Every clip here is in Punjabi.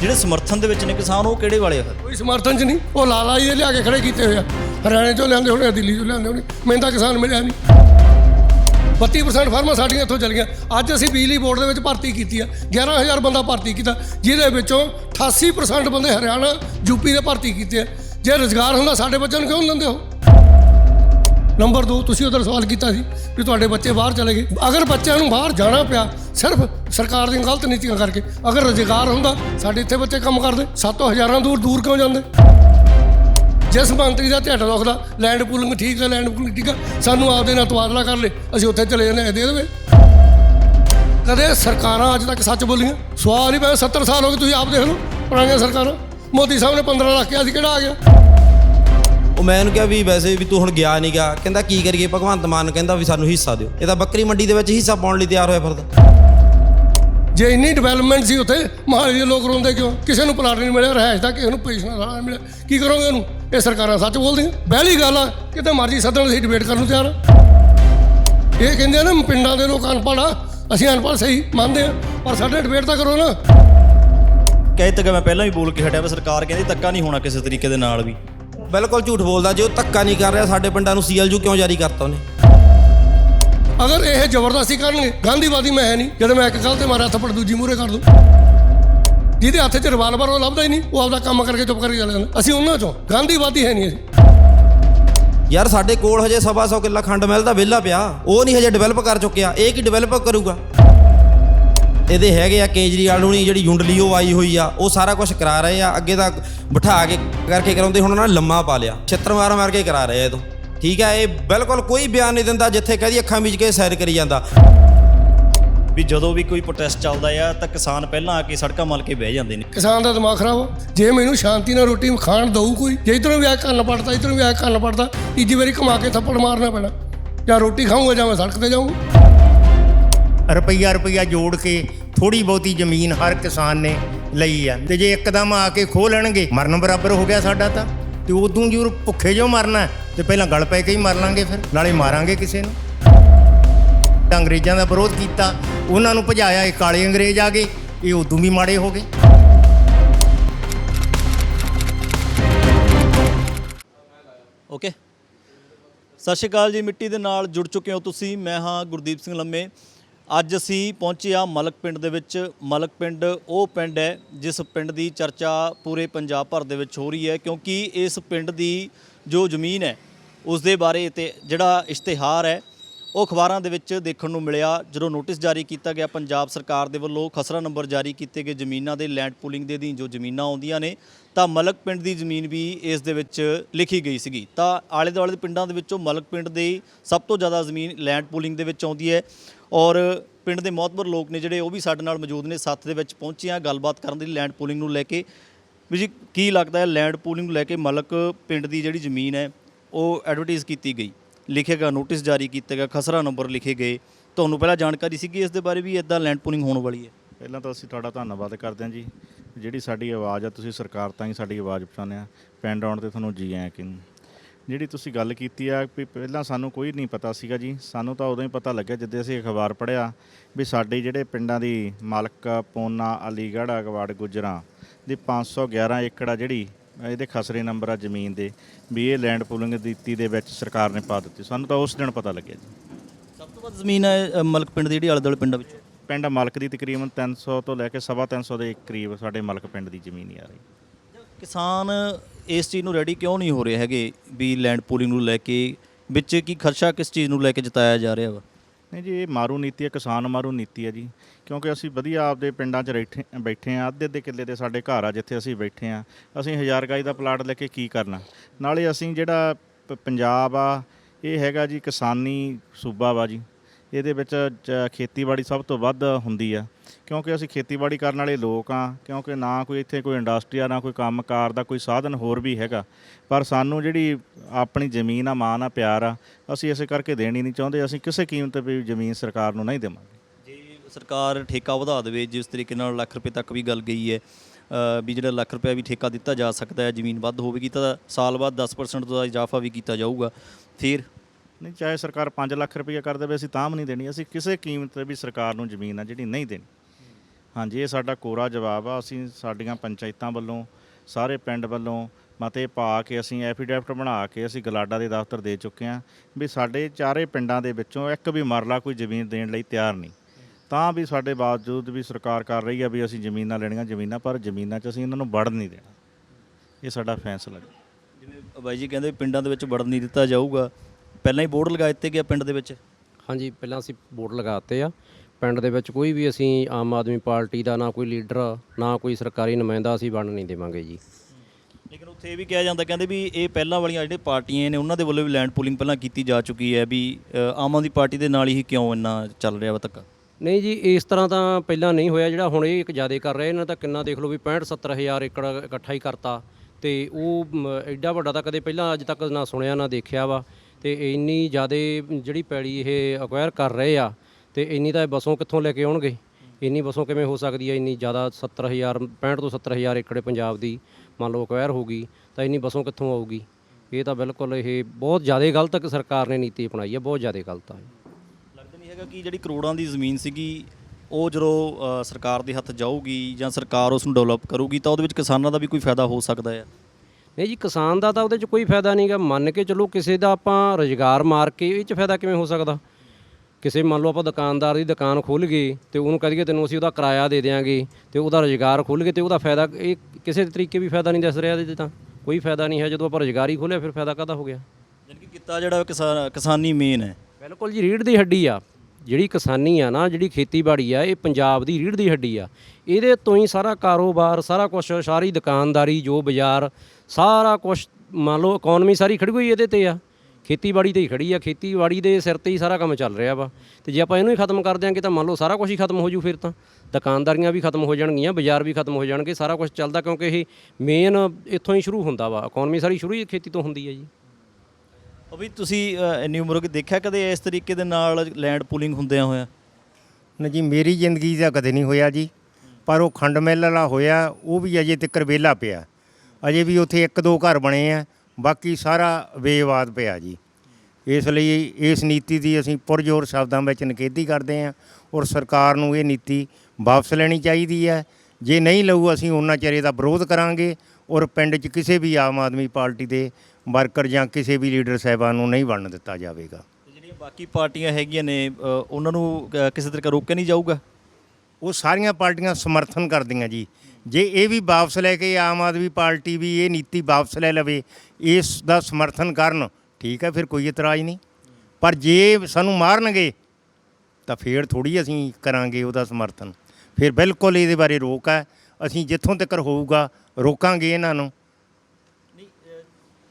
ਜਿਹੜੇ ਸਮਰਥਨ ਦੇ ਵਿੱਚ ਨੇ ਕਿਸਾਨ ਉਹ ਕਿਹੜੇ ਵਾਲੇ ਆ ਫਿਰ? ਕੋਈ ਸਮਰਥਨ ਚ ਨਹੀਂ। ਉਹ ਲਾਲਾ ਜੀ ਦੇ ਲਿਆ ਕੇ ਖੜੇ ਕੀਤੇ ਹੋਏ ਆ। ਹਰਿਆਣੇ ਚੋਂ ਲਿਆਂਦੇ ਹੋਣੇ ਆ, ਦਿੱਲੀ ਚੋਂ ਲਿਆਂਦੇ ਹੋਣੇ। ਮੈਨੂੰ ਤਾਂ ਕਿਸਾਨ ਮਿਲਿਆ ਨਹੀਂ। 32% ਫਰਮਾਂ ਸਾਡੀਆਂ ਇੱਥੋਂ ਚਲ ਅੱਜ ਅਸੀਂ ਬਿਜਲੀ ਬੋਰਡ ਦੇ ਵਿੱਚ ਭਰਤੀ ਕੀਤੀ ਆ। 11000 ਬੰਦਾ ਭਰਤੀ ਕੀਤਾ। ਜਿਹਦੇ ਵਿੱਚੋਂ 88% ਬੰਦੇ ਹਰਿਆਣਾ ਯੂਪੀ ਦੇ ਭਰਤੀ ਕੀਤੇ ਆ। ਜੇ ਰੋਜ਼ਗਾਰ ਹੁੰਦਾ ਸਾਡੇ ਬੱਚਿਆਂ ਨੂੰ ਕਿਉਂ ਨਹੀਂ ਦਿੰਦੇ ਹੋ ਨੰਬਰ 2 ਤੁਸੀਂ ਉਧਰ ਸਵਾਲ ਕੀਤਾ ਸੀ ਵੀ ਤੁਹਾਡੇ ਬੱਚੇ ਬਾਹਰ ਚਲੇ ਗਏ। ਅਗਰ ਬੱਚਿਆਂ ਨੂੰ ਬਾਹਰ ਜਾਣਾ ਪਿਆ ਸਿਰਫ ਸਰਕਾਰ ਦੀਆਂ ਗਲਤ ਨੀਤੀਆਂ ਕਰਕੇ ਅਗਰ ਰੁਜ਼ਗਾਰ ਹੁੰਦਾ ਸਾਡੇ ਇੱਥੇ ਬੱਚੇ ਕੰਮ ਕਰਦੇ ਸੱਤੋਂ ਹਜ਼ਾਰਾਂ ਦੂਰ ਦੂਰ ਕਿਉਂ ਜਾਂਦੇ? ਜਿਸ ਮੰਤਰੀ ਦਾ ਢਿੱਡ ਦੁਖਦਾ ਲੈਂਡ ਪੂਲਿੰਗ ਠੀਕ ਹੈ ਲੈਂਡ ਪੂਲਿੰਗ ਠੀਕ ਹੈ ਸਾਨੂੰ ਆਪਦੇ ਨਾਲ ਤਬਾਦਲਾ ਕਰ ਲੈ ਅਸੀਂ ਉੱਥੇ ਚਲੇ ਜਾਂਦੇ ਹਾਂ, ਦੇ ਦੇਵੇ। ਕਦੇ ਸਰਕਾਰਾਂ ਅੱਜ ਤੱਕ ਸੱਚ ਬੋਲੀਆਂ? ਸਵਾਲ ਹੀ ਪੈ 70 ਸਾਲ ਹੋ ਗਏ ਤੁਸੀਂ ਆਪ ਦੇਖ ਲਓ ਪੁਰਾਣੀਆਂ ਸਰਕਾਰਾਂ। ਮੋਦੀ ਸਾਹਿਬ ਨੇ 15 ਲੱਖ ਕਿਹਾ ਸੀ ਕਿਹੜਾ ਆ ਗਿਆ? ਉਹ ਮੈਂ ਉਹਨੂੰ ਕਿਹਾ ਵੀ ਵੈਸੇ ਵੀ ਤੂੰ ਹੁਣ ਗਿਆ ਨਹੀਂ ਗਿਆ ਕਹਿੰਦਾ ਕੀ ਕਰੀਏ? ਭਗਵੰਤ ਮਾਨ ਕਹਿੰਦਾ ਵੀ ਸਾਨੂੰ ਹਿੱਸਾ ਦਿਓ। ਇਹ ਤਾਂ ਬੱਕਰੀ ਮੰਡੀ ਦੇ ਵਿੱਚ ਹਿੱਸਾ ਪਾਉਣ ਲਈ ਤਿਆਰ ਹੋਇਆ ਫਿਰਦਾ। ਜੇ ਇੰਨੀ ਡਿਵੈਲਪਮੈਂਟ ਸੀ ਉੱਥੇ ਮਹਾਲੀ ਦੇ ਲੋਕ ਰੋਂਦੇ ਕਿਉਂ? ਕਿਸੇ ਨੂੰ ਪਲਾਟ ਨਹੀਂ ਮਿਲਿਆ ਰਹਿائش ਦਾ ਕਿਸੇ ਨੂੰ ਪੋਜੀਸ਼ਨ ਮਿਲਿਆ। ਕੀ ਕਰੋਗੇ ਇਹਨੂੰ ਇਹ ਸਰਕਾਰਾਂ ਸੱਚ ਬੋਲਦੀਆਂ? ਬਹਿਲੀ ਗੱਲ ਆ ਕਿਤੇ ਮਰਜ਼ੀ ਸੱਦਣ ਲਈ ਡਿਬੇਟ ਕਰਨ ਨੂੰ ਤਿਆਰ ਇਹ ਕਹਿੰਦੇ ਆ ਨਾ ਪਿੰਡਾਂ ਦੇ ਲੋਕ ਅਨਪੜ੍ਹ ਆ। ਅਸੀਂ ਅਨਪੜ੍ਹ ਸਹੀ ਮੰਨਦੇ ਆ ਪਰ ਸਾਡੇ ਡਿਬੇਟ ਤਾਂ ਕਰੋ ਨਾ। ਕਹਿ ਤੱਕ ਮੈਂ ਪਹਿਲਾਂ ਵੀ ਬੋਲ ਕੇ ਹਟਿਆ ਵਾ ਸਰਕਾਰ ਕਹਿੰਦੀ ਤੱਕਾ ਨਹੀਂ ਹੋਣਾ ਕਿਸੇ ਤਰੀਕੇ ਦੇ ਨਾਲ ਵੀ। ਬਿਲਕੁਲ ਝੂਠ ਬੋਲਦਾ ਜੇ ਉਹ ਧੱਕਾ ਨਹੀਂ ਕਰ ਰਿਹਾ ਸਾਡੇ ਪਿੰਡਾਂ ਨੂੰ ਸੀਐਲਯੂ ਕਿਉਂ ਜਾਰੀ ਕਰਤਾ ਉਹਨੇ? ਅਗਰ ਇਹ ਜ਼ਬਰਦਸਤੀ ਕਰਨਗੇ ਗਾਂਧੀਵਾਦੀ ਮੈਂ ਹੈ ਨਹੀਂ ਜਦੋਂ ਮੈਂ ਇੱਕ ਗੱਲ ਤੇ ਮਾਰਿਆ ਥੱਪੜ ਦੂਜੀ ਮੂਹਰੇ ਕਰ ਦੂੰ। ਜਿਹਦੇ ਹੱਥ 'ਚ ਰਿਵਾਲਵਰ ਉਹ ਲੱਭਦਾ ਹੀ ਨਹੀਂ ਉਹ ਆਪਦਾ ਕੰਮ ਕਰਕੇ ਚੁੱਪ ਕਰਕੇ ਚਲੇ ਜਾਂਦਾ। ਅਸੀਂ ਉਹਨਾਂ 'ਚੋਂ ਗਾਂਧੀਵਾਦੀ ਹੈ ਨਹੀਂ ਅਸੀਂ। ਯਾਰ ਸਾਡੇ ਕੋਲ ਹਜੇ ਸਵਾ ਸੌ ਕਿੱਲਾ ਖੰਡ ਮਿਲਦਾ ਵਿਹਲਾ ਪਿਆ ਉਹ ਨਹੀਂ ਹਜੇ ਡਿਵੈਲਪ ਕਰ ਚੁੱਕਿਆ ਇਹ ਕੀ ਡਿਵੈਲਪ ਕਰੂਗਾ? ਇਹਦੇ ਹੈਗੇ ਆ ਕੇਜਰੀਵਾਲ ਨੂੰ ਨਹੀਂ ਜਿਹੜੀ ਯੁੰਡਲੀ ਉਹ ਆਈ ਹੋਈ ਆ ਉਹ ਸਾਰਾ ਕੁਝ ਕਰਾ ਰਹੇ ਆ ਅੱਗੇ ਤਾਂ ਬਿਠਾ ਕੇ ਕਰਕੇ ਕਰਾਉਂਦੇ ਹੁਣ ਉਹਨਾਂ ਨੇ ਲੰਮਾ ਪਾ ਲਿਆ। ਛਿੱਤਰ ਮਾਰ ਮਾਰ ਕੇ ਕਰਾ ਰਹੇ ਆ ਇਹ ਤੋਂ। ਠੀਕ ਹੈ ਇਹ ਬਿਲਕੁਲ ਕੋਈ ਬਿਆਨ ਨਹੀਂ ਦਿੰਦਾ ਜਿੱਥੇ ਕਹਦੀ ਅੱਖਾਂ ਮੀਚ ਕੇ ਸੈਰ ਕਰੀ ਜਾਂਦਾ। ਵੀ ਜਦੋਂ ਵੀ ਕੋਈ ਪ੍ਰੋਟੈਸਟ ਚੱਲਦਾ ਆ ਤਾਂ ਕਿਸਾਨ ਪਹਿਲਾਂ ਆ ਕੇ ਸੜਕਾਂ ਮਲ ਕੇ ਬਹਿ ਜਾਂਦੇ ਨੇ। ਕਿਸਾਨ ਦਾ ਦਿਮਾਗ ਖਰਾਬ ਆ। ਜੇ ਮੈਨੂੰ ਸ਼ਾਂਤੀ ਨਾਲ ਰੋਟੀ ਖਾਣ ਦਊ ਕੋਈ ਜੇ ਇਧਰੋਂ ਵੀ ਆ ਕੰਨ ਪੜਦਾ ਇਧਰੋਂ ਵੀ ਆ ਕੰਨ ਪੜਦਾ ਤੀਜੀ ਵਾਰੀ ਕਮਾ ਕੇ ਥੱਪੜ ਮਾਰਨਾ ਪੈਣਾ। ਜਾਂ ਰੋਟੀ ਖਾਊਂਗਾ ਜਾਂ ਮੈਂ ਸੜਕ ਤੇ ਜਾਊਂਗਾ। ਰੁਪਈਆ ਰੁਪਈਆ ਜੋੜ ਕੇ ਥੋੜੀ ਬਹੁਤੀ ਜ਼ਮੀਨ ਹਰ ਕਿਸਾਨ ਨੇ ਲਈ ਆ। ਤੇ ਜੇ ਇੱਕਦਮ ਆ ਕੇ ਖੋਹ ਲੈਣਗੇ ਮਰਨ ਬਰਾਬਰ ਹੋ ਗਿਆ ਸਾਡਾ ਤਾਂ। ਤੇ ਉਦੋਂ ਜੂਰ ਭੁੱਖੇ ਜੋ ਮਰਨਾ ਹੈ, ਤੇ ਪਹਿਲਾਂ ਗਲ ਪੈ ਕੇ ਹੀ ਮਰ ਲਾਂਗੇ ਫਿਰ। ਨਾਲੇ ਮਾਰਾਂਗੇ ਕਿਸੇ ਨੂੰ। ਤਾਂ ਅੰਗਰੇਜ਼ਾਂ ਦਾ ਵਿਰੋਧ ਕੀਤਾ ਉਹਨਾਂ ਨੂੰ ਭਜਾਇਆ ਇਹ ਕਾਲੇ ਅੰਗਰੇਜ਼ ਆ ਗਏ ਇਹ ਉਦੋਂ ਵੀ ਮਾੜੇ ਹੋ ਗਏ। ਓਕੇ ਸਤਿ ਸ਼੍ਰੀ ਅਕਾਲ ਜੀ ਮਿੱਟੀ ਦੇ ਨਾਲ ਜੁੜ ਚੁੱਕੇ ਹੋ ਤੁਸੀਂ। ਮੈਂ ਹਾਂ ਗੁਰਦੀਪ ਸਿੰਘ ਲੰਮੇ। ਅੱਜ ਅਸੀਂ ਪਹੁੰਚੇ ਆ ਮਲਕ ਪਿੰਡ ਦੇ ਵਿੱਚ। ਮਲਕ ਪਿੰਡ ਉਹ ਪਿੰਡ ਹੈ ਜਿਸ ਪਿੰਡ ਦੀ ਚਰਚਾ ਪੂਰੇ ਪੰਜਾਬ ਭਰ ਦੇ ਵਿੱਚ ਹੋ ਰਹੀ ਹੈ ਕਿਉਂਕਿ ਇਸ ਪਿੰਡ ਦੀ ਜੋ ਜ਼ਮੀਨ ਹੈ, ਉਸ ਦੇ ਬਾਰੇ ਤੇ ਜਿਹੜਾ ਇਸ਼ਤਿਹਾਰ ਹੈ, ਉਹ ਅਖਬਾਰਾਂ ਦੇ ਵਿੱਚ ਦੇਖਣ ਨੂੰ ਮਿਲਿਆ। ਜਦੋਂ ਨੋਟਿਸ ਜਾਰੀ ਕੀਤਾ ਗਿਆ, ਪੰਜਾਬ ਸਰਕਾਰ ਦੇ ਵੱਲੋਂ ਖਸਰਾ ਨੰਬਰ ਜਾਰੀ ਕੀਤੇ ਗਏ ਜ਼ਮੀਨਾਂ ਦੇ ਲੈਂਡ ਪੂਲਿੰਗ ਦੇ ਅਧੀਨ ਜੋ ਜ਼ਮੀਨਾਂ ਆਉਂਦੀਆਂ ਨੇ, ਤਾਂ ਮਲਕ ਪਿੰਡ ਦੀ ਜ਼ਮੀਨ ਵੀ ਇਸ ਦੇ ਵਿੱਚ ਲਿਖੀ ਗਈ ਸੀਗੀ। ਤਾਂ ਆਲੇ ਦੁਆਲੇ ਦੇ ਪਿੰਡਾਂ ਦੇ ਵਿੱਚੋਂ ਮਲਕ ਪਿੰਡ ਦੀ ਸਭ ਤੋਂ ਜ਼ਿਆਦਾ ਜ਼ਮੀਨ ਲੈਂਡ ਪੂਲਿੰਗ ਦੇ ਵਿੱਚ ਆਉਂਦੀ ਹੈ। ਔਰ ਪਿੰਡ ਦੇ ਮੌਤਬਰ ਲੋਕ ਨੇ ਜਿਹੜੇ ਉਹ ਵੀ ਸਾਡੇ ਨਾਲ ਮੌਜੂਦ ਨੇ, ਸੱਥ ਦੇ ਵਿੱਚ ਪਹੁੰਚੇ ਆ, ਗੱਲਬਾਤ ਕਰਨ ਦੇ ਲਈ ਲੈਂਡ ਪੂਲਿੰਗ ਨੂੰ ਲੈ ਕੇ। ਵੀ ਜੀ, ਕੀ ਲੱਗਦਾ ਹੈ ਲੈਂਡ ਪੂਲਿੰਗ ਨੂੰ ਲੈ ਕੇ ਮਲਕ ਪਿੰਡ ਦੀ ਜਿਹੜੀ ਜ਼ਮੀਨ ਹੈ, ਉਹ ਐਡਵਰਟਾਈਜ਼ ਕੀਤੀ ਗਈ। ਲਿਖੇਗਾ ਨੋਟਿਸ ਜਾਰੀ ਕੀਤਾ ਗਿਆ ਖਸਰਾ ਨੰਬਰ ਲਿਖੇ ਗਏ। ਤੁਹਾਨੂੰ ਪਹਿਲਾਂ ਜਾਣਕਾਰੀ ਸੀ ਕਿ ਇਸ ਦੇ ਬਾਰੇ ਵੀ ਇਦਾਂ ਲੈਂਡ ਪੂਲਿੰਗ ਹੋਣ ਵਾਲੀ ਹੈ? ਪਹਿਲਾਂ ਤਾਂ ਅਸੀਂ ਤੁਹਾਡਾ ਧੰਨਵਾਦ ਕਰਦੇ ਹਾਂ ਜੀ। ਜਿਹੜੀ ਸਾਡੀ ਆਵਾਜ਼ ਆ ਤੁਸੀਂ ਸਰਕਾਰ ਤਾਂ ਹੀ ਸਾਡੀ ਆਵਾਜ਼ ਪਹੁੰਚਾਉਂਦੇ ਆ। ਪਿੰਡ ਆਉਣ ਤੇ ਤੁਹਾਨੂੰ ਜੀ ਆਇਆਂ ਕਿ ਜਿਹੜੀ ਤੁਸੀਂ ਗੱਲ ਕੀਤੀ ਆ ਵੀ ਪਹਿਲਾਂ ਸਾਨੂੰ ਕੋਈ ਨਹੀਂ ਪਤਾ ਸੀਗਾ ਜੀ। ਸਾਨੂੰ ਤਾਂ ਉਦੋਂ ਹੀ ਪਤਾ ਲੱਗਿਆ ਜਦੋਂ ਅਸੀਂ ਅਖਬਾਰ ਪੜ੍ਹਿਆ ਵੀ ਸਾਡੇ ਜਿਹੜੇ ਪਿੰਡਾਂ ਦੀ ਮਾਲਕ ਪੋਨਾ ਅਲੀਗੜ੍ਹ ਅਗਵਾੜ ਗੁਜਰਾਂ ਦੀ 511 ਏਕੜ ਆ ਜਿਹੜੀ ਇਹਦੇ ਖਸਰੇ ਨੰਬਰ ਆ ਜ਼ਮੀਨ ਦੇ ਵੀ ਇਹ ਲੈਂਡ ਪੂਲਿੰਗ ਨੀਤੀ ਦੇ ਵਿੱਚ ਸਰਕਾਰ ਨੇ ਪਾ ਦਿੱਤੀ। ਸਾਨੂੰ ਤਾਂ ਉਸ ਦਿਨ ਪਤਾ ਲੱਗਿਆ ਜੀ। ਸਭ ਤੋਂ ਵੱਧ ਜ਼ਮੀਨ ਹੈ ਮਲਕ ਪਿੰਡ ਦੀ ਜਿਹੜੀ ਆਲੇ ਦੁਆਲੇ ਪਿੰਡਾਂ ਵਿੱਚੋਂ? ਪਿੰਡ ਮਲਕ ਦੀ ਤਕਰੀਬਨ 300 ਤੋਂ ਲੈ ਕੇ ਸਵਾ ਤਿੰਨ ਸੌ ਦੇ ਕਰੀਬ ਸਾਡੇ ਮਲਕ ਪਿੰਡ ਦੀ ਜ਼ਮੀਨ ਹੀ ਆ ਰਹੀ। ਕਿਸਾਨ ਇਸ ਚੀਜ਼ ਨੂੰ ਰੈਡੀ ਕਿਉਂ ਨਹੀਂ ਹੋ ਰਹੇ ਹੈਗੇ ਵੀ ਲੈਂਡ ਪੂਲਿੰਗ ਨੂੰ ਲੈ ਕੇ, ਵਿੱਚ ਕੀ ਖਰਚਾ ਕਿਸ ਚੀਜ਼ ਨੂੰ ਲੈ ਕੇ ਜਤਾਇਆ ਜਾ ਰਿਹਾ ਵਾ? ਨਹੀਂ ਜੀ, ਇਹ ਮਾਰੂ ਨੀਤੀ ਹੈ, ਕਿਸਾਨ ਮਾਰੂ ਨੀਤੀ ਹੈ ਜੀ। ਕਿਉਂਕਿ ਅਸੀਂ ਵਧੀਆ ਆਪਦੇ ਪਿੰਡਾਂ 'ਚ ਬੈਠੇ ਬੈਠੇ ਆ ਅੱਧੇ ਅੱਧੇ ਕਿੱਲੇ ਦੇ ਸਾਡੇ ਘਰ ਆ ਜਿੱਥੇ ਅਸੀਂ ਬੈਠੇ ਆ ਅਸੀਂ ਹਜ਼ਾਰ ਗਾਈ ਦਾ ਪਲਾਟ ਲੈ ਕੇ ਕੀ ਕਰਨਾ? ਨਾਲੇ ਅਸੀਂ ਜਿਹੜਾ ਪ- ਪੰਜਾਬ ਆ, ਇਹ ਹੈਗਾ ਜੀ ਕਿਸਾਨੀ ਸੂਬਾ ਵਾ ਜੀ। ਇਹਦੇ ਵਿੱਚ ਜ- ਖੇਤੀਬਾੜੀ ਸਭ ਤੋਂ ਵੱਧ ਹੁੰਦੀ ਆ। ਕਿਉਂਕਿ ਅਸੀਂ ਖੇਤੀਬਾੜੀ ਕਰਨ ਵਾਲੇ ਲੋਕ ਆ ਕਿਉਂਕਿ ਨਾ ਕੋਈ ਇੱਥੇ ਕੋਈ ਇੰਡਸਟਰੀ ਆ ਨਾ ਕੋਈ ਕੰਮਕਾਰ ਦਾ ਕੋਈ ਸਾਧਨ ਹੋਰ ਵੀ ਹੈਗਾ। ਪਰ ਸਾਨੂੰ ਜਿਹੜੀ ਆਪਣੀ ਜ਼ਮੀਨ ਆ ਮਾਣ ਆ ਪਿਆਰ ਆ ਅਸੀਂ ਇਸੇ ਕਰਕੇ ਦੇਣੀ ਨਹੀਂ ਚਾਹੁੰਦੇ ਅਸੀਂ ਕਿਸੇ ਕੀਮਤ ਤੇ ਵੀ ਜ਼ਮੀਨ ਸਰਕਾਰ ਨੂੰ ਨਹੀਂ ਦੇਵਾਂਗੇ। ਜੇ ਸਰਕਾਰ ਠੇਕਾ ਵਧਾ ਦੇਵੇ ਜਿਸ ਤਰੀਕੇ ਨਾਲ ਲੱਖ ਰੁਪਏ ਤੱਕ ਵੀ ਗੱਲ ਗਈ ਹੈ ਵੀ ਜਿਹੜਾ ਲੱਖ ਰੁਪਏ ਵੀ ਠੇਕਾ ਦਿੱਤਾ ਜਾ ਸਕਦਾ ਹੈ ਜ਼ਮੀਨ ਵੱਧ ਹੋਵੇਗੀ ਤਾਂ ਸਾਲ ਬਾਅਦ 10% ਦਾ ਇਜ਼ਾਫਾ ਵੀ ਕੀਤਾ ਜਾਊਗਾ। ਫਿਰ ਨਹੀਂ ਚਾਹੇ ਸਰਕਾਰ 5 ਲੱਖ ਰੁਪਏ ਕਰ ਦੇਵੇ ਅਸੀਂ ਤਾਂ ਵੀ ਨਹੀਂ ਦੇਣੀ ਅਸੀਂ ਕਿਸੇ ਕੀਮਤ ਤੇ ਵੀ ਸਰਕਾਰ ਨੂੰ ਜ਼ਮੀਨ ਆ ਜਿਹੜੀ ਨਹੀਂ ਦੇਣੀ। ਹਾਂਜੀ ਇਹ ਸਾਡਾ ਕੋਰਾ ਜਵਾਬ ਆ। ਅਸੀਂ ਸਾਡੀਆਂ ਪੰਚਾਇਤਾਂ ਵੱਲੋਂ ਸਾਰੇ ਪਿੰਡ ਵੱਲੋਂ ਮਤੇ ਪਾ ਕੇ ਅਸੀਂ ਐਫੀਡੈਵਿਟ ਬਣਾ ਕੇ ਅਸੀਂ ਗਲਾਡਾ ਦੇ ਦਫ਼ਤਰ ਦੇ ਚੁੱਕੇ ਹਾਂ ਵੀ ਸਾਡੇ ਚਾਰੇ ਪਿੰਡਾਂ ਦੇ ਵਿੱਚੋਂ ਇੱਕ ਵੀ ਮਰਲਾ ਕੋਈ ਜ਼ਮੀਨ ਦੇਣ ਲਈ ਤਿਆਰ ਨਹੀਂ। ਤਾਂ ਵੀ ਸਾਡੇ ਬਾਵਜੂਦ ਵੀ ਸਰਕਾਰ ਕਰ ਰਹੀ ਆ ਵੀ ਅਸੀਂ ਜ਼ਮੀਨਾਂ ਲੈਣੀਆਂ ਜ਼ਮੀਨਾਂ ਪਰ ਜ਼ਮੀਨਾਂ 'ਚ ਅਸੀਂ ਇਹਨਾਂ ਨੂੰ ਵੜਨ ਨਹੀਂ ਦੇਣਾ। ਇਹ ਸਾਡਾ ਫੈਸਲਾ ਜੀ। ਜਿਵੇਂ ਬਾਈ ਜੀ ਕਹਿੰਦੇ ਪਿੰਡਾਂ ਦੇ ਵਿੱਚ ਵੜਨ ਨਹੀਂ ਦਿੱਤਾ ਜਾਊਗਾ। ਪਹਿਲਾਂ ਹੀ ਬੋਰਡ ਲਗਾ ਦਿੱਤੇ ਗਿਆ ਪਿੰਡ ਦੇ ਵਿੱਚ? ਹਾਂਜੀ ਪਹਿਲਾਂ ਅਸੀਂ ਬੋਰਡ ਲਗਾਤੇ ਆ। ਪਿੰਡ ਦੇ ਵਿੱਚ ਕੋਈ ਵੀ ਅਸੀਂ ਆਮ ਆਦਮੀ ਪਾਰਟੀ ਦਾ ਨਾ ਕੋਈ ਲੀਡਰ ਨਾ ਕੋਈ ਸਰਕਾਰੀ ਨੁਮਾਇੰਦਾ ਅਸੀਂ ਬਣਨ ਨਹੀਂ ਦੇਵਾਂਗੇ ਜੀ। ਲੇਕਿਨ ਉੱਥੇ ਇਹ ਵੀ ਕਿਹਾ ਜਾਂਦਾ ਕਹਿੰਦੇ ਵੀ ਇਹ ਪਹਿਲਾਂ ਵਾਲੀਆਂ ਜਿਹੜੇ ਪਾਰਟੀਆਂ ਨੇ ਉਹਨਾਂ ਦੇ ਵੱਲੋਂ ਵੀ ਲੈਂਡ ਪੂਲਿੰਗ ਪਹਿਲਾਂ ਕੀਤੀ ਜਾ ਚੁੱਕੀ ਹੈ ਵੀ ਆਮ ਆਦਮੀ ਪਾਰਟੀ ਦੇ ਨਾਲ ਹੀ ਕਿਉਂ ਇੰਨਾ ਚੱਲ ਰਿਹਾ ਵਾ ਤੱਕ ਨਹੀਂ ਜੀ ਇਸ ਤਰ੍ਹਾਂ ਤਾਂ ਪਹਿਲਾਂ ਨਹੀਂ ਹੋਇਆ ਜਿਹੜਾ ਹੁਣ ਇਹ ਇੱਕ ਜ਼ਿਆਦਾ ਕਰ ਰਹੇ ਇਹਨਾਂ ਤਾਂ ਕਿੰਨਾ ਦੇਖ ਲਓ ਵੀ 65 70 ਹਜ਼ਾਰ ਏਕੜ ਇਕੱਠਾ ਹੀ ਕਰਤਾ ਤੇ ਉਹ ਐਡਾ ਵੱਡਾ ਤਾਂ ਕਦੇ ਪਹਿਲਾਂ ਅੱਜ ਤੱਕ ਨਾ ਸੁਣਿਆ ਨਾ ਦੇਖਿਆ ਵਾ ਤੇ ਇੰਨੀ ਜ਼ਿਆਦਾ ਜਿਹੜੀ ਪੈੜੀ ਇਹ ਅਕਵਾਇਰ ਕਰ ਰਹੇ ਆ ਤੇ ਇੰਨੀ ਤਾਂ ਇਹ ਬਸੋਂ ਕਿੱਥੋਂ ਲੈ ਕੇ ਆਉਣਗੇ? ਇੰਨੀ ਬਸੋਂ ਕਿਵੇਂ ਹੋ ਸਕਦੀ ਹੈ ਇੰਨੀ ਜ਼ਿਆਦਾ 70000 65 ਤੋਂ 70000 ਏਕੜ ਪੰਜਾਬ ਦੀ ਮੰਨ ਲਓ ਅਕਵਾਇਰ ਹੋਊਗੀ ਤਾਂ ਇੰਨੀ ਬਸੋਂ ਕਿੱਥੋਂ ਆਊਗੀ? ਇਹ ਤਾਂ ਬਿਲਕੁਲ ਇਹ ਬਹੁਤ ਜ਼ਿਆਦਾ ਗਲਤ ਸਰਕਾਰ ਨੇ ਨੀਤੀ ਅਪਣਾਈ ਹੈ ਬਹੁਤ ਜ਼ਿਆਦਾ ਗਲਤ ਆ ਲੱਗਦਾ ਨਹੀਂ ਹੈਗਾ ਕਿ ਜਿਹੜੀ ਕਰੋੜਾਂ ਦੀ ਜ਼ਮੀਨ ਸੀਗੀ ਉਹ ਜਦੋਂ ਸਰਕਾਰ ਦੇ ਹੱਥ ਜਾਊਗੀ ਜਾਂ ਸਰਕਾਰ ਉਸ ਨੂੰ ਡਿਵੈਲਪ ਕਰੂਗੀ ਤਾਂ ਉਹਦੇ ਵਿੱਚ ਕਿਸਾਨਾਂ ਦਾ ਵੀ ਕੋਈ ਫਾਇਦਾ ਹੋ ਸਕਦਾ ਹੈ? ਨਹੀਂ ਜੀ ਕਿਸਾਨ ਦਾ ਤਾਂ ਉਹਦੇ 'ਚ ਕੋਈ ਫਾਇਦਾ ਨਹੀਂਗਾ ਮੰਨ ਕੇ ਚਲੋ ਕਿਸੇ ਦਾ ਆਪਾਂ ਰੁਜ਼ਗਾਰ ਮਾਰ ਕੇ ਇਹ 'ਚ ਫਾਇਦਾ ਕਿਵੇਂ ਹੋ ਸਕਦਾ? ਕਿਸੇ ਮੰਨ ਲਓ ਆਪਾਂ ਦੁਕਾਨਦਾਰ ਦੀ ਦੁਕਾਨ ਖੋਲ੍ਹ ਗਏ ਤੇ ਉਹਨੂੰ ਕਹਿ ਦਈਏ ਤੈਨੂੰ ਅਸੀਂ ਉਹਦਾ ਕਿਰਾਇਆ ਦੇ ਦਿਆਂਗੇ ਤੇ ਉਹਦਾ ਰੁਜ਼ਗਾਰ ਖੁੱਲ੍ਹ ਗਏ ਤੇ ਉਹਦਾ ਫਾਇਦਾ ਇਹ ਕਿਸੇ ਤਰੀਕੇ ਵੀ ਫਾਇਦਾ ਨਹੀਂ ਦਿਸ ਰਿਹਾ ਇਹਦੇ ਤਾਂ ਕੋਈ ਫਾਇਦਾ ਨਹੀਂ ਹੈ ਜਦੋਂ ਆਪਾਂ ਰੁਜ਼ਗਾਰ ਹੀ ਖੋਲ੍ਹਿਆ ਫਿਰ ਫਾਇਦਾ ਕਾਹਦਾ ਹੋ ਗਿਆ? ਯਾਨੀ ਕਿ ਕਿੱਤਾ ਜਿਹੜਾ ਕਿਸਾਨ ਕਿਸਾਨੀ ਮੇਨ ਹੈ। ਬਿਲਕੁਲ ਜੀ ਰੀੜ੍ਹ ਦੀ ਹੱਡੀ ਆ। ਜਿਹੜੀ ਕਿਸਾਨੀ ਆ ਨਾ ਜਿਹੜੀ ਖੇਤੀਬਾੜੀ ਆ ਇਹ ਪੰਜਾਬ ਦੀ ਰੀੜ੍ਹ ਦੀ ਹੱਡੀ ਆ। ਇਹਦੇ ਤੋਂ ਹੀ ਸਾਰਾ ਕਾਰੋਬਾਰ ਸਾਰਾ ਕੁਝ ਸਾਰੀ ਦੁਕਾਨਦਾਰੀ ਜੋ ਬਾਜ਼ਾਰ ਸਾਰਾ ਕੁਝ ਮੰਨ ਲਓ ਇਕਨੋਮੀ ਸਾਰੀ ਖੜੀ ਹੋਈ ਇਹਦੇ ਤੇ ਆ। ਖੇਤੀਬਾੜੀ ਤੇ ਹੀ ਖੜੀ ਆ ਖੇਤੀਬਾੜੀ ਦੇ ਸਿਰ ਤੇ ਹੀ ਸਾਰਾ ਕੰਮ ਚੱਲ ਰਿਹਾ ਵਾ। ਤੇ ਜੇ ਆਪਾਂ ਇਹਨੂੰ ਹੀ ਖਤਮ ਕਰ ਦਿਆਂਗੇ ਤਾਂ ਮੰਨ ਲਓ ਸਾਰਾ ਕੁਝ ਹੀ ਖਤਮ ਹੋ ਜੂ ਫਿਰ ਤਾਂ। ਦੁਕਾਨਦਾਰੀਆਂ ਵੀ ਖਤਮ ਹੋ ਜਾਣਗੀਆਂ ਬਾਜ਼ਾਰ ਵੀ ਖਤਮ ਹੋ ਜਾਣਗੇ ਸਾਰਾ ਕੁਝ ਚੱਲਦਾ ਕਿਉਂਕਿ ਇਹ ਮੇਨ ਇੱਥੋਂ ਹੀ ਸ਼ੁਰੂ ਹੁੰਦਾ ਵਾ। ਇਕਨੋਮੀ ਸਾਰੀ ਸ਼ੁਰੂ ਹੀ ਖੇਤੀ ਤੋਂ ਹੁੰਦੀ ਹੈ ਜੀ। ਉਹ ਵੀ ਤੁਸੀਂ ਇੰਨੀ ਉਮਰ ਕੇ ਦੇਖਿਆ ਕਦੇ ਇਸ ਤਰੀਕੇ ਦੇ ਨਾਲ ਲੈਂਡ ਪੂਲਿੰਗ ਹੁੰਦਿਆਂ ਹੋਇਆ? ਨਾ ਜੀ ਮੇਰੀ ਜ਼ਿੰਦਗੀ ਦਾ ਕਦੇ ਨਹੀਂ ਹੋਇਆ ਜੀ। ਪਰ ਉਹ ਖੰਡ ਮਿੱਲ ਵਾਲਾ ਹੋਇਆ ਉਹ ਵੀ ਅਜੇ ਤੱਕ ਵਿਹਲਾ ਪਿਆ। ਅਜੇ ਵੀ ਉੱਥੇ ਇੱਕ ਦੋ ਘਰ ਬਣੇ ਆ। ਬਾਕੀ ਸਾਰਾ ਬੇਵਾਦ ਪਿਆ ਜੀ। ਇਸ ਲਈ ਇਸ ਨੀਤੀ ਦੀ ਅਸੀਂ ਪੁਰਜੋਰ ਸ਼ਬਦਾਂ ਵਿੱਚ ਨਿਖੇਧੀ ਕਰਦੇ ਹਾਂ ਔਰ ਸਰਕਾਰ ਨੂੰ ਇਹ ਨੀਤੀ ਵਾਪਸ ਲੈਣੀ ਚਾਹੀਦੀ ਹੈ। ਜੇ ਨਹੀਂ ਲਊ ਅਸੀਂ ਉਹਨਾਂ ਚਿਰ ਇਹਦਾ ਵਿਰੋਧ ਕਰਾਂਗੇ ਔਰ ਪਿੰਡ 'ਚ ਕਿਸੇ ਵੀ ਆਮ ਆਦਮੀ ਪਾਰਟੀ ਦੇ ਵਰਕਰ ਜਾਂ ਕਿਸੇ ਵੀ ਲੀਡਰ ਸਾਹਿਬਾਨ ਨੂੰ ਨਹੀਂ ਬਣਨ ਦਿੱਤਾ ਜਾਵੇਗਾ। ਜਿਹੜੀਆਂ ਬਾਕੀ ਪਾਰਟੀਆਂ ਹੈਗੀਆਂ ਨੇ ਉਹਨਾਂ ਨੂੰ ਕਿਸੇ ਤਰੀਕੇ ਰੋਕਿਆ ਨਹੀਂ ਜਾਊਗਾ? ਉਹ ਸਾਰੀਆਂ ਪਾਰਟੀਆਂ ਸਮਰਥਨ ਕਰਦੀਆਂ ਜੀ। ਜੇ ਇਹ ਵੀ ਵਾਪਸ ਲੈ ਕੇ ਆਮ ਆਦਮੀ ਪਾਰਟੀ ਵੀ ਇਹ ਨੀਤੀ ਵਾਪਸ ਲੈ ਲਵੇ, ਇਸ ਦਾ ਸਮਰਥਨ ਕਰਨ, ਠੀਕ ਹੈ, ਫਿਰ ਕੋਈ ਇਤਰਾਜ਼ ਨਹੀਂ। ਪਰ ਜੇ ਸਾਨੂੰ ਮਾਰਨਗੇ, ਤਾਂ ਫੇਰ ਥੋੜੀ ਅਸੀਂ ਕਰਾਂਗੇ ਉਹਦਾ ਸਮਰਥਨ। ਫਿਰ ਬਿਲਕੁਲ ਇਹਦੇ ਬਾਰੇ ਰੋਕ ਹੈ। ਅਸੀਂ ਜਿੱਥੋਂ ਤੱਕ ਹੋਊਗਾ, ਰੋਕਾਂਗੇ ਇਹਨਾਂ ਨੂੰ।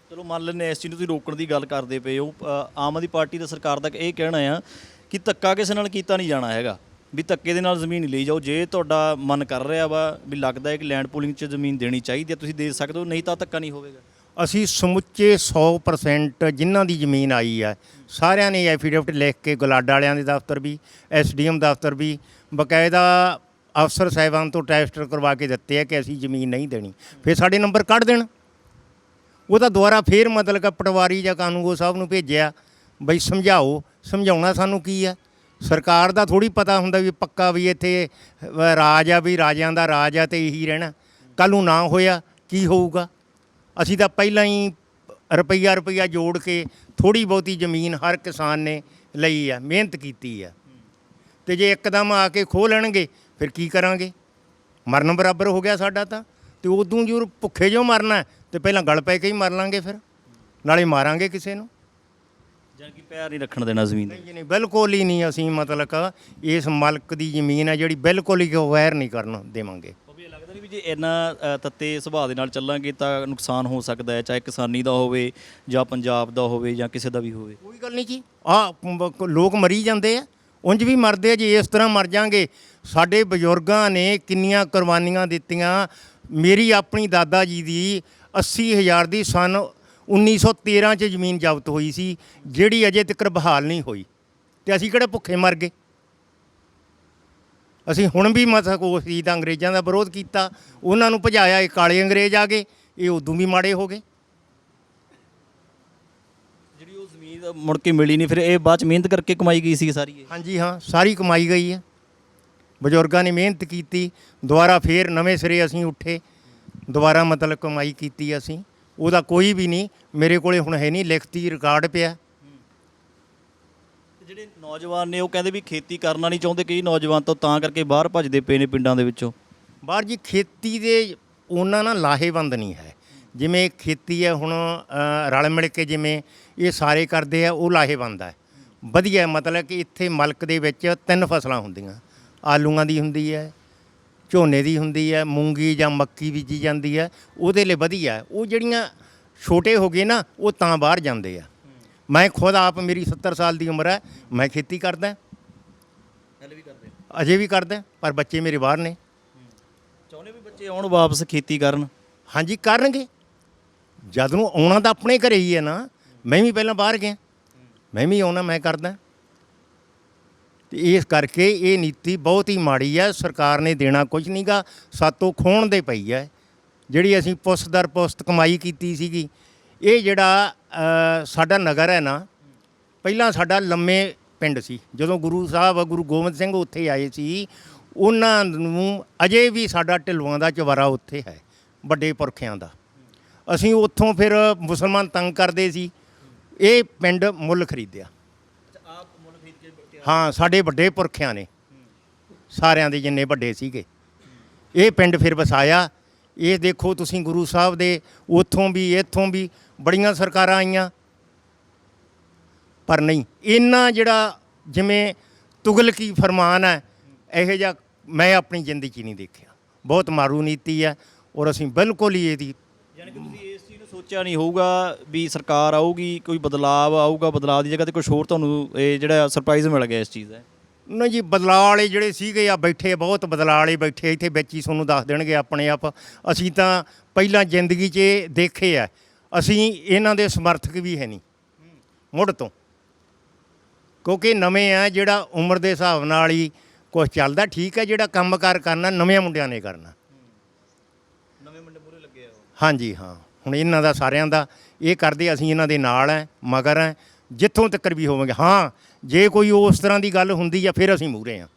ਚਲੋ ਮੰਨ ਲੈਂਦੇ ਇਸ ਚੀਜ਼ ਨੂੰ ਤੁਸੀਂ ਰੋਕਣ ਦੀ ਗੱਲ ਕਰਦੇ ਪਏ ਹੋ। ਆਮ ਆਦਮੀ ਪਾਰਟੀ ਦਾ ਸਰਕਾਰ ਦਾ ਇਹ ਕਹਿਣਾ ਆ ਕਿ ਧੱਕਾ ਕਿਸੇ ਨਾਲ ਕੀਤਾ ਨਹੀਂ ਜਾਣਾ ਹੈਗਾ। ਵੀ ਧੱਕੇ ਦੇ ਨਾਲ ਜ਼ਮੀਨ ਲਈ ਜਾਓ। ਜੇ ਤੁਹਾਡਾ ਮਨ ਕਰ ਰਿਹਾ ਵਾ ਵੀ ਲੱਗਦਾ ਹੈ ਕਿ ਲੈਂਡ ਪੂਲਿੰਗ 'ਚ ਜ਼ਮੀਨ ਦੇਣੀ ਚਾਹੀਦੀ ਹੈ, ਤੁਸੀਂ ਦੇ ਸਕਦੇ ਹੋ, ਨਹੀਂ ਤਾਂ ਧੱਕਾ ਨਹੀਂ ਹੋਵੇਗਾ। ਅਸੀਂ ਸਮੁੱਚੇ 100% ਜਿਨ੍ਹਾਂ ਦੀ ਜ਼ਮੀਨ ਆਈ ਹੈ, ਸਾਰਿਆਂ ਨੇ ਐਫੀਡੇਵਿਟ ਲਿਖ ਕੇ, ਗੁਲਾਡਾ ਵਾਲਿਆਂ ਦੇ ਦਫ਼ਤਰ ਵੀ ਐਸਡੀਐਮ ਦਫ਼ਤਰ ਵੀ, ਬਕਾਇਦਾ ਅਫਸਰ ਸਾਹਿਬਾਨ ਤੋਂ ਟੈਸਟਰ ਕਰਵਾ ਕੇ ਦਿੱਤੇ ਆ ਕਿ ਅਸੀਂ ਜ਼ਮੀਨ ਨਹੀਂ ਦੇਣੀ। ਫਿਰ ਸਾਡੇ ਨੰਬਰ ਕੱਢ ਦੇਣ। ਉਹਦਾ ਦੁਬਾਰਾ ਫੇਰ ਮਤਲਬ ਕਿ ਪਟਵਾਰੀ ਜਾਂ ਕਾਨੂੰਗੋ ਸਾਹਿਬ ਨੂੰ ਭੇਜਿਆ, ਬਈ ਸਮਝਾਓ, ਸਮਝਾਉਣਾ ਸਾਨੂੰ ਕੀ ਆ ਸਰਕਾਰ ਦਾ ਥੋੜੀ ਪਤਾ ਹੁੰਦਾ ਵੀ ਪੱਕਾ ਵੀ ਇੱਥੇ ਰਾਜ ਆ ਵੀ ਰਾਜਿਆਂ ਦਾ ਰਾਜ ਆ ਤੇ ਇਹੀ ਰਹਿਣਾ। ਕੱਲ ਨੂੰ ਨਾ ਹੋਇਆ, ਕੀ ਹੋਊਗਾ? ਅਸੀਂ ਤਾਂ ਪਹਿਲਾਂ ਹੀ ਰੁਪਈਆ ਰੁਪਈਆ ਜੋੜ ਕੇ ਥੋੜੀ ਬਹੁਤੀ ਜ਼ਮੀਨ ਹਰ ਕਿਸਾਨ ਨੇ ਲਈ ਆ, ਮਿਹਨਤ ਕੀਤੀ ਆ। ਤੇ ਜੇ ਇੱਕਦਮ ਆ ਕੇ ਖੋਹ ਲੈਣਗੇ, ਫਿਰ ਕੀ ਕਰਾਂਗੇ? ਮਰਨ ਬਰਾਬਰ ਹੋ ਗਿਆ ਸਾਡਾ ਤਾਂ। ਤੇ ਉਦੋਂ ਜੋ ਭੁੱਖੇ ਜੋ ਮਰਨਾ, ਤੇ ਪਹਿਲਾਂ ਗਲ ਪੈ ਕੇ ਹੀ ਮਰ ਲਾਂਗੇ ਫਿਰ। ਨਾਲੇ ਮਾਰਾਂਗੇ ਕਿਸੇ ਨੂੰ। ਜਾਂ ਕਿ ਪੈਰ ਨਹੀਂ ਰੱਖਣ ਦੇਣਾ ਜ਼ਮੀਨ ਨਹੀਂ ਨਹੀਂ ਬਿਲਕੁਲ ਹੀ ਨਹੀਂ ਅਸੀਂ ਮਤਲਬ ਇਸ ਮਲਕ ਦੀ ਜ਼ਮੀਨ ਹੈ ਜਿਹੜੀ ਬਿਲਕੁਲ ਹੀ ਅਵੇਅਰ ਨਹੀਂ ਕਰਨ ਦੇਵਾਂਗੇ। ਲੱਗਦਾ ਨਹੀਂ ਵੀ ਜੇ ਇੰਨਾ ਤੱਤੇ ਸੁਭਾਅ ਦੇ ਨਾਲ ਚੱਲਾਂਗੇ ਤਾਂ ਨੁਕਸਾਨ ਹੋ ਸਕਦਾ ਹੈ ਚਾਹੇ ਕਿਸਾਨੀ ਦਾ ਹੋਵੇ ਜਾਂ ਪੰਜਾਬ ਦਾ ਹੋਵੇ ਜਾਂ ਕਿਸੇ ਦਾ ਵੀ ਹੋਵੇ? ਕੋਈ ਗੱਲ ਨਹੀਂ ਜੀ ਆ ਲੋਕ ਮਰੀ ਜਾਂਦੇ ਆ ਉਂਝ ਵੀ ਮਰਦੇ ਆ ਜੇ ਇਸ ਤਰ੍ਹਾਂ ਮਰ ਜਾਾਂਗੇ ਸਾਡੇ ਬਜ਼ੁਰਗਾਂ ਨੇ ਕਿੰਨੀਆਂ ਕੁਰਬਾਨੀਆਂ ਦਿੱਤੀਆਂ। ਮੇਰੀ ਆਪਣੀ ਦਾਦਾ ਜੀ ਦੀ 80000 ਦੀ ਸਨ 1913 ਚ ਜ਼ਮੀਨ ਜ਼ਬਤ ਹੋਈ ਸੀ ਜਿਹੜੀ ਅਜੇ ਤੱਕ ਬਹਾਲ ਨਹੀਂ ਹੋਈ। ਤੇ ਅਸੀਂ ਕਿਹੜੇ ਭੁੱਖੇ ਮਰ ਗਏ? ਅਸੀਂ ਹੁਣ ਵੀ ਮਤਲਬ ਉਹ ਸੀ ਤਾਂ ਅੰਗਰੇਜ਼ਾਂ ਦਾ ਵਿਰੋਧ ਕੀਤਾ ਉਹਨਾਂ ਨੂੰ ਭਜਾਇਆ ਇਹ ਕਾਲੇ ਅੰਗਰੇਜ਼ ਆ ਗਏ ਇਹ ਉਦੋਂ ਵੀ ਮਾੜੇ ਹੋ ਗਏ। ਜਿਹੜੀ ਉਹ ਜ਼ਮੀਨ ਮੁੜ ਕੇ ਮਿਲੀ ਨਹੀਂ ਫਿਰ ਇਹ ਬਾਅਦ ਚ ਮਿਹਨਤ ਕਰਕੇ ਕਮਾਈ ਗਈ ਸੀ ਸਾਰੀ ਇਹ? ਹਾਂਜੀ ਹਾਂ ਸਾਰੀ ਕਮਾਈ ਗਈ ਹੈ ਬਜ਼ੁਰਗਾਂ ਨੇ ਮਿਹਨਤ ਕੀਤੀ ਦੁਬਾਰਾ ਫੇਰ ਨਵੇਂ ਸਿਰੇ ਅਸੀਂ ਉੱਠੇ ਦੁਬਾਰਾ ਮਤਲਬ ਕਮਾਈ ਕੀਤੀ ਅਸੀਂ। ਉਹਦਾ ਕੋਈ ਵੀ ਨਹੀਂ ਮੇਰੇ ਕੋਲੇ ਹੁਣ ਹੈ ਨਹੀਂ ਲਿਖਤੀ ਰਿਕਾਰਡ ਪਿਆ। ਤੇ ਜਿਹੜੇ ਨੌਜਵਾਨ ਨੇ ਉਹ ਕਹਿੰਦੇ ਵੀ ਖੇਤੀ ਕਰਨਾ ਨਹੀਂ ਚਾਹੁੰਦੇ ਕਈ ਨੌਜਵਾਨ ਤਾਂ ਤਾਂ ਕਰਕੇ ਬਾਹਰ ਭੱਜਦੇ ਪਏ ਨੇ ਪਿੰਡਾਂ ਦੇ ਵਿੱਚੋਂ। ਬਾਹਰ ਜੀ ਖੇਤੀ ਦੇ ਉਹਨਾਂ ਨਾਲ ਲਾਹੇਵੰਦ ਨਹੀਂ ਹੈ। ਜਿਵੇਂ ਖੇਤੀ ਹੈ ਹੁਣ ਅ, ਰਲ ਮਿਲ ਕੇ ਜਿਵੇਂ ਇਹ ਸਾਰੇ ਕਰਦੇ ਆ ਉਹ ਲਾਹੇਵੰਦ ਹੈ। ਵਧੀਆ ਮਤਲਬ ਕਿ ਇੱਥੇ ਮਲਕ ਦੇ ਵਿੱਚ ਤਿੰਨ ਫਸਲਾਂ ਹੁੰਦੀਆਂ। ਆਲੂਆਂ ਦੀ ਹੁੰਦੀ ਹੈ ਝੋਨੇ ਦੀ ਹੁੰਦੀ ਹੈ ਮੂੰਗੀ ਜਾਂ ਮੱਕੀ ਬੀਜੀ ਜਾਂਦੀ ਹੈ ਉਹਦੇ ਲਈ ਵਧੀਆ। ਉਹ ਜਿਹੜੀਆਂ ਛੋਟੇ ਹੋ ਗਏ ਨਾ ਉਹ ਤਾਂ ਬਾਹਰ ਜਾਂਦੇ ਆ। ਮੈਂ ਖੁਦ ਆਪ ਮੇਰੀ 70 ਸਾਲ ਦੀ ਉਮਰ ਹੈ ਮੈਂ ਖੇਤੀ ਕਰਦਾ। ਹਲੇ ਵੀ ਕਰਦੇ ਅਜੇ ਵੀ ਕਰਦਾ ਪਰ ਬੱਚੇ ਮੇਰੇ ਬਾਹਰ ਨੇ। ਚਾਹੁੰਦੇ ਵੀ ਬੱਚੇ ਆਉਣ ਵਾਪਸ ਖੇਤੀ ਕਰਨ? ਹਾਂਜੀ ਕਰਨਗੇ। ਜਦ ਨੂੰ ਆਉਣਾ ਤਾਂ ਆਪਣੇ ਘਰੇ ਹੀ ਹੈ ਨਾ ਮੈਂ ਵੀ ਪਹਿਲਾਂ ਬਾਹਰ ਗਿਆ। ਮੈਂ ਵੀ ਆਉਣਾ ਮੈਂ ਕਰਦਾ। ਤੇ ਇਸ ਕਰਕੇ ਇਹ ਨੀਤੀ ਬਹੁਤ ਹੀ ਮਾੜੀ ਹੈ ਸਰਕਾਰ ਨੇ ਦੇਣਾ ਕੁਝ ਨਹੀਂਗਾ ਸਾਤੋਂ ਖੋਣ ਦੇ ਪਈ ਹੈ ਜਿਹੜੀ ਅਸੀਂ ਪੁਸਤ ਦਰ ਪੁਸਤ ਕਮਾਈ ਕੀਤੀ ਸੀਗੀ, ਇਹ ਜਿਹੜਾ ਸਾਡਾ ਨਗਰ ਹੈ ਨਾ, ਪਹਿਲਾਂ ਸਾਡਾ ਲੰਮੇ ਪਿੰਡ ਸੀ। ਜਦੋਂ ਗੁਰੂ ਸਾਹਿਬ, ਗੁਰੂ ਗੋਬਿੰਦ ਸਿੰਘ ਉੱਥੇ ਆਏ ਸੀ, ਉਹਨਾਂ ਨੂੰ ਅਜੇ ਵੀ ਸਾਡਾ ਢਿਲਵਾਂ ਦਾ ਚਵਾਰਾ ਉੱਥੇ ਹੈ, ਵੱਡੇ ਪੁਰਖਿਆਂ ਦਾ। ਅਸੀਂ ਉੱਥੋਂ ਫਿਰ ਮੁਸਲਮਾਨ ਤੰਗ ਕਰਦੇ ਸੀ, ਇਹ ਪਿੰਡ ਮੁੱਲ ਖਰੀਦਿਆ। ਹਾਂ, ਸਾਡੇ ਵੱਡੇ ਪੁਰਖਿਆਂ ਨੇ। ਸਾਰਿਆਂ ਦੇ ਜਿੰਨੇ ਵੱਡੇ ਸੀਗੇ। ਇਹ ਪਿੰਡ ਫਿਰ ਵਸਾਇਆ। ਇਹ ਦੇਖੋ ਤੁਸੀਂ ਗੁਰੂ ਸਾਹਿਬ ਦੇ, ਉੱਥੋਂ ਵੀ, ਇੱਥੋਂ ਵੀ ਬੜੀਆਂ ਸਰਕਾਰਾਂ ਆਈਆਂ। ਪਰ ਨਹੀਂ, ਇੰਨਾ ਜਿਹੜਾ ਜਿਵੇਂ ਤੁਗਲਕੀ ਫਰਮਾਨ ਹੈ, ਇਹੋ ਜਿਹਾ ਮੈਂ ਆਪਣੀ ਜ਼ਿੰਦਗੀ 'ਚ ਨਹੀਂ ਦੇਖਿਆ। ਬਹੁਤ ਮਾਰੂ ਨੀਤੀ ਹੈ ਔਰ ਅਸੀਂ ਬਿਲਕੁਲ ਹੀ ਇਹਦੀ ਯਾਨੀ ਕਿ ਤੁਸੀਂ ਚੀਜ਼ ਨੂੰ ਸੋਚਿਆ ਨਹੀਂ ਹੋਊਗਾ ਵੀ ਸਰਕਾਰ ਆਊਗੀ ਕੋਈ ਬਦਲਾਵ ਆਊਗਾ ਬਦਲਾਵ ਦੀ ਜਗ੍ਹਾ ਤੇ ਕੁਝ ਹੋਰ ਤੁਹਾਨੂੰ ਇਹ ਜਿਹੜਾ ਸਰਪ੍ਰਾਈਜ਼ ਮਿਲ ਗਿਆ ਇਸ ਚੀਜ਼ ਦਾ? ਨਾ ਜੀ ਬਦਲਾਅ ਵਾਲੇ ਜਿਹੜੇ ਸੀਗੇ ਆ ਬੈਠੇ ਬਹੁਤ ਬਦਲਾਅ ਵਾਲੇ ਬੈਠੇ ਇੱਥੇ ਵਿੱਚ ਹੀ ਤੁਹਾਨੂੰ ਦੱਸ ਦੇਣਗੇ ਆਪਣੇ ਆਪ। ਅਸੀਂ ਤਾਂ ਪਹਿਲਾਂ ਜ਼ਿੰਦਗੀ 'ਚ ਇਹ ਦੇਖੇ ਆ ਅਸੀਂ ਇਹਨਾਂ ਦੇ ਸਮਰਥਕ ਵੀ ਹੈ ਨਹੀਂ ਮੁੱਢ ਤੋਂ। ਕਿਉਂਕਿ ਨਵੇਂ ਆ ਜਿਹੜਾ ਉਮਰ ਦੇ ਹਿਸਾਬ ਨਾਲ ਹੀ ਕੁਝ ਚੱਲਦਾ ਠੀਕ ਹੈ ਜਿਹੜਾ ਕੰਮਕਾਰ ਕਰਨਾ ਨਵੇਂ ਮੁੰਡਿਆਂ ਨੇ ਕਰਨਾ। ਨਵੇਂ ਮੁੰਡੇ ਪੂਰੇ ਲੱਗੇ ਆ ਹਾਂਜੀ ਹਾਂ। ਹੁਣ ਇਹਨਾਂ ਦਾ ਸਾਰਿਆਂ ਦਾ ਇਹ ਕਰਦੇ ਅਸੀਂ ਇਹਨਾਂ ਦੇ ਨਾਲ ਹੈ ਮਗਰ ਹੈ ਜਿੱਥੋਂ ਤੱਕ ਵੀ ਹੋਵਾਂਗੇ। ਹਾਂ ਜੇ ਕੋਈ ਉਸ ਤਰ੍ਹਾਂ ਦੀ ਗੱਲ ਹੁੰਦੀ ਆ ਫਿਰ ਅਸੀਂ ਮੂਹਰੇ ਆ।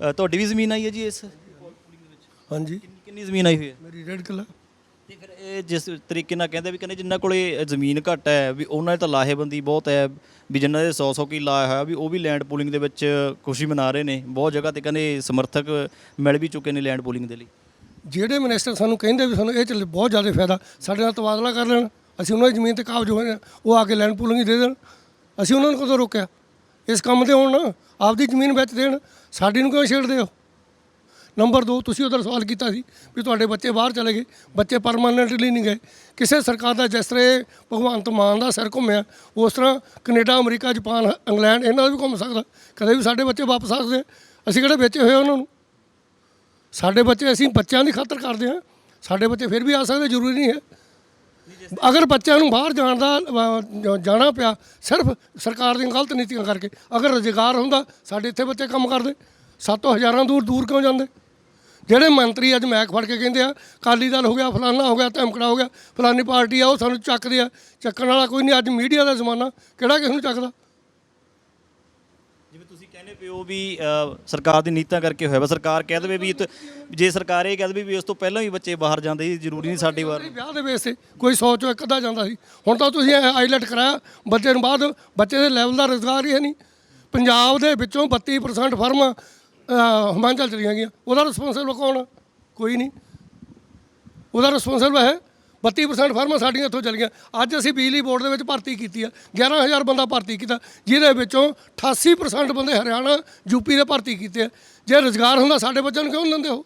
ਅ, ਤੁਹਾਡੀ ਵੀ ਜ਼ਮੀਨ ਆਈ ਹੈ ਜੀ ਇਸ? ਹਾਂਜੀ। ਕਿੰਨੀ ਕਿੰਨੀ ਜ਼ਮੀਨ ਆਈ ਹੋਈ ਹੈ? ਮੇਰੀ ਡੇਢ ਕਿੱਲਾ ਤੇ ਫਿਰ ਇਹ ਜਿਸ ਤਰੀਕੇ ਨਾਲ ਕਹਿੰਦੇ ਵੀ ਕਹਿੰਦੇ ਜਿੰਨਾਂ ਕੋਲੇ ਜ਼ਮੀਨ ਘੱਟ ਹੈ ਵੀ ਉਹਨਾਂ ਦੀ ਤਾਂ ਲਾਹੇਬੰਦੀ ਬਹੁਤ ਹੈ ਵੀ ਜਿਨ੍ਹਾਂ ਦੇ 100 100 ਕੀ ਲਾਇਆ ਹੋਇਆ ਵੀ ਉਹ ਵੀ ਲੈਂਡ ਪੂਲਿੰਗ ਦੇ ਵਿੱਚ ਖੁਸ਼ੀ ਮਨਾ ਰਹੇ ਨੇ ਬਹੁਤ ਜਗ੍ਹਾ ਤੇ ਕਹਿੰਦੇ ਸਮਰਥਕ ਮਿਲ ਵੀ ਚੁੱਕੇ ਨੇ ਲੈਂਡ ਪੂਲਿੰਗ ਦੇ ਲਈ। ਜਿਹੜੇ ਮਿਨਿਸਟਰ ਸਾਨੂੰ ਕਹਿੰਦੇ ਵੀ ਸਾਨੂੰ ਇਹ ਚ ਬਹੁਤ ਜ਼ਿਆਦਾ ਫਾਇਦਾ ਸਾਡੇ ਨਾਲ ਤਬਾਦਲਾ ਕਰ ਲੈਣ ਅਸੀਂ ਉਹਨਾਂ ਦੀ ਜ਼ਮੀਨ ਤੇ ਕਾਬਜ ਹੋਏ ਹਾਂ, ਉਹ ਆ ਕੇ ਲੈਂਡ ਪੂਲਿੰਗ ਹੀ ਦੇ ਦੇਣ। ਅਸੀਂ ਉਹਨਾਂ ਨੂੰ ਕਦੋਂ ਰੋਕਿਆ? ਇਸ ਕੰਮ ਤੇ ਹੁਣ ਨਾ ਆਪਦੀ ਜ਼ਮੀਨ ਵੇਚ ਦੇਣ ਸਾਡੀ ਨੂੰ ਕਿਉਂ ਛੇੜਦੇ ਹੋ? ਨੰਬਰ 2 ਤੁਸੀਂ ਉਧਰ ਸਵਾਲ ਕੀਤਾ ਸੀ ਵੀ ਤੁਹਾਡੇ ਬੱਚੇ ਬਾਹਰ ਚਲੇ ਗਏ ਬੱਚੇ ਪਰਮਾਨੈਂਟਲੀ ਨਹੀਂ ਗਏ। ਕਿਸੇ ਸਰਕਾਰ ਦਾ ਜਿਸ ਤਰ੍ਹਾਂ ਇਹ ਭਗਵੰਤ ਮਾਨ ਦਾ ਸਿਰ ਘੁੰਮਿਆ ਉਸ ਤਰ੍ਹਾਂ ਕੈਨੇਡਾ ਅਮਰੀਕਾ ਜਾਪਾਨ ਇੰਗਲੈਂਡ ਇਹਨਾਂ ਦਾ ਵੀ ਘੁੰਮ ਸਕਦਾ। ਕਦੇ ਵੀ ਸਾਡੇ ਬੱਚੇ ਵਾਪਸ ਆ ਸਕਦੇ ਆ। ਅਸੀਂ ਕਿਹੜੇ ਵੇਚੇ ਹੋਏ ਆ ਉਹਨਾਂ ਨੂੰ? ਸਾਡੇ ਬੱਚੇ ਅਸੀਂ ਬੱਚਿਆਂ ਦੀ ਖਾਤਰ ਕਰਦੇ ਹਾਂ। ਸਾਡੇ ਬੱਚੇ ਫਿਰ ਵੀ ਆ ਸਕਦੇ ਜ਼ਰੂਰੀ ਨਹੀਂ ਹੈ। ਅਗਰ ਬੱਚਿਆਂ ਨੂੰ ਬਾਹਰ ਜਾਣ ਦਾ ਅ, ਜਾਣਾ ਪਿਆ ਸਿਰਫ ਸਰਕਾਰ ਦੀਆਂ ਗਲਤ ਨੀਤੀਆਂ ਕਰਕੇ ਅਗਰ ਰੁਜ਼ਗਾਰ ਹੁੰਦਾ ਸਾਡੇ ਇੱਥੇ ਬੱਚੇ ਕੰਮ ਕਰਦੇ। ਸਾਤੋਂ ਹਜ਼ਾਰਾਂ ਦੂਰ ਦੂਰ ਕਿਉਂ ਜਾਂਦੇ? ਜਿਹੜੇ ਮੰਤਰੀ ਅੱਜ ਮੈਕ ਫੜ ਕੇ ਕਹਿੰਦੇ ਆ ਕਾਲੀ ਦਲ ਹੋ ਗਿਆ ਫਲਾਨਾ ਹੋ ਗਿਆ ਧਮਕੜਾ ਹੋ ਗਿਆ ਫਲਾਨੀ ਪਾਰਟੀ ਆ ਉਹ ਸਾਨੂੰ ਚੱਕਦੇ ਆ। ਚੱਕਣ ਵਾਲਾ ਕੋਈ ਨਹੀਂ ਅੱਜ ਮੀਡੀਆ ਦਾ ਜ਼ਮਾਨਾ ਕਿਹੜਾ ਕਿਸ ਨੂੰ ਚੱਕਦਾ? ਜਿਵੇਂ ਤੁਸੀਂ ਕਹਿੰਦੇ ਵੀ ਅ, ਸਰਕਾਰ ਦੀ ਨੀਤਾਂ ਕਰਕੇ ਹੋਇਆ ਵਾ। ਸਰਕਾਰ ਕਹਿ ਦੇਵੇ ਵੀ ਇਹ ਤਾਂ- ਜੇ ਸਰਕਾਰ ਇਹ ਕਹਿ ਦੇਵੇ ਵੀ ਉਸ ਤੋਂ ਪਹਿਲਾਂ ਵੀ ਬੱਚੇ ਬਾਹਰ ਜਾਂਦੇ ਸੀ ਜ਼ਰੂਰੀ ਨਹੀਂ ਸਾਡੀ ਵਾਰ ਵਿਆਹ ਦੇ ਬੇਸ ਤੇ ਕੋਈ ਸੌ ਚੋਂ ਇੱਕ ਅੱਧਾ ਜਾਂਦਾ ਸੀ। ਹੁਣ ਤਾਂ ਤੁਸੀਂ ਆਈਲੈਟ ਕਰਾਇਆ ਬੱਚੇ ਨੂੰ ਬਾਅਦ ਬੱਚੇ ਦੇ ਲੈਵਲ ਦਾ ਰੁਜ਼ਗਾਰ ਹੀ ਹੈ ਨਹੀਂ। ਪੰਜਾਬ ਦੇ ਵਿੱਚੋਂ 32% ਫਰਮਾਂ ਅਹ, ਹਿਮਾਚਲ ਚਲੀਆਂ ਗਈਆਂ। ਉਹਦਾ ਰਿਸਪੌਂਸਿਬਲ ਕੌਣ ਆ? ਕੋਈ ਨਹੀਂ। ਉਹਦਾ ਰਿਸਪੌਂਸਿਬਲ ਹੈ 32% ਫਰਮਾਂ ਸਾਡੀਆਂ ਇੱਥੋਂ ਚਲੀਆਂ। ਅੱਜ ਅਸੀਂ ਬਿਜਲੀ ਬੋਰਡ ਦੇ ਵਿੱਚ ਭਰਤੀ ਕੀਤੀ ਆ। 11000 ਬੰਦਾ ਭਰਤੀ ਕੀਤਾ, ਜਿਹਦੇ ਵਿੱਚੋਂ 88% ਬੰਦੇ ਹਰਿਆਣਾ ਯੂਪੀ ਦੇ ਭਰਤੀ ਕੀਤੇ ਆ। ਜੇ ਰੁਜ਼ਗਾਰ ਹੁੰਦਾ, ਸਾਡੇ ਬੱਚਿਆਂ ਨੂੰ ਕਿਉਂ ਨਹੀਂ ਦਿੰਦੇ ਹੋ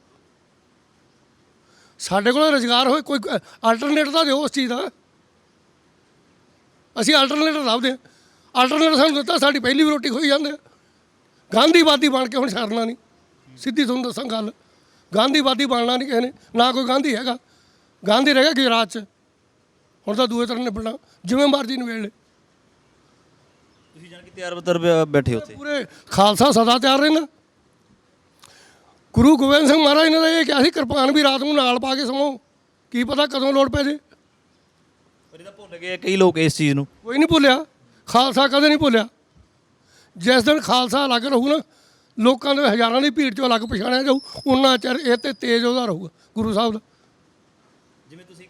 ਸਾਡੇ ਕੋਲ ਰੁਜ਼ਗਾਰ ਹੋਏ, ਕੋਈ ਆਲਟਰਨੇਟ ਤਾਂ ਦਿਓ ਉਸ ਚੀਜ਼ ਦਾ। ਅਸੀਂ ਆਲਟਰਨੇਟ ਲੱਭਦੇ ਹਾਂ ਆਲਟਰਨੇਟ ਸਾਨੂੰ ਦਿੱਤਾ, ਸਾਡੀ ਪਹਿਲੀ ਵੀ ਰੋਟੀ ਖੋਈ ਜਾਂਦੇ ਆ। ਗਾਂਧੀਵਾਦੀ ਬਣ ਕੇ ਹੁਣ ਛੱਡਣਾ ਨਹੀਂ। ਸਿੱਧੀ ਤੁਹਾਨੂੰ ਦੱਸਾਂ ਗੱਲ। ਗਾਂਧੀਵਾਦੀ ਬਣਨਾ ਨਹੀਂ ਕਿਸੇ ਨੇ, ਨਾ ਕੋਈ ਗਾਂਧੀ ਹੈਗਾ। ਗਾਂਧੀ ਰਹਿ ਗਿਆ ਗੁਜਰਾਤ 'ਚ। ਹੁਣ ਤਾਂ ਦੂਏ ਤਰ੍ਹਾਂ ਨਿਬੜਨਾ। ਜਿਵੇਂ ਮਰਜ਼ੀ ਨਿਬੇੜ ਲੈ। ਤੁਸੀਂ ਜਾਣ ਕੇ ਤਿਆਰ ਬਤਰ ਬੈਠੇ ਉੱਥੇ। ਪੂਰੇ ਖਾਲਸਾ ਸਦਾ ਤਿਆਰ ਰਹਿਣਾ ਗੁਰੂ ਗੋਬਿੰਦ ਸਿੰਘ ਮਹਾਰਾਜ ਨੇ ਤਾਂ ਇਹ ਕਿਹਾ ਸੀ ਕਿਰਪਾਨ ਵੀ ਰਾਤ ਨੂੰ ਨਾਲ ਪਾ ਕੇ ਸਮਾਓ ਕੀ ਪਤਾ ਕਦੋਂ ਲੋੜ ਪੈ ਜੇ। ਪਰ ਇਹ ਤਾਂ ਭੁੱਲ ਗਏ ਕਈ ਲੋਕ ਇਸ ਚੀਜ਼ ਨੂੰ। ਕੋਈ ਨਹੀਂ ਭੁੱਲਿਆ। ਖਾਲਸਾ ਕਦੇ ਨਹੀਂ ਭੁੱਲਿਆ। ਜਿਸ ਦਿਨ ਖਾਲਸਾ ਅਲੱਗ ਰਹੂ ਨਾ ਲੋਕਾਂ ਦੇ ਹਜ਼ਾਰਾਂ ਦੀ ਭੀੜ ਚੋਂ ਅਲੱਗ ਪਛਾਣਿਆ ਜਾਊ। ਉਹਨਾਂ ਚਿਰ ਇਹ ਤੇ ਤੇਜ਼ ਉਹਦਾ ਰਹੂਗਾ ਗੁਰੂ ਸਾਹਿਬ ਦਾ।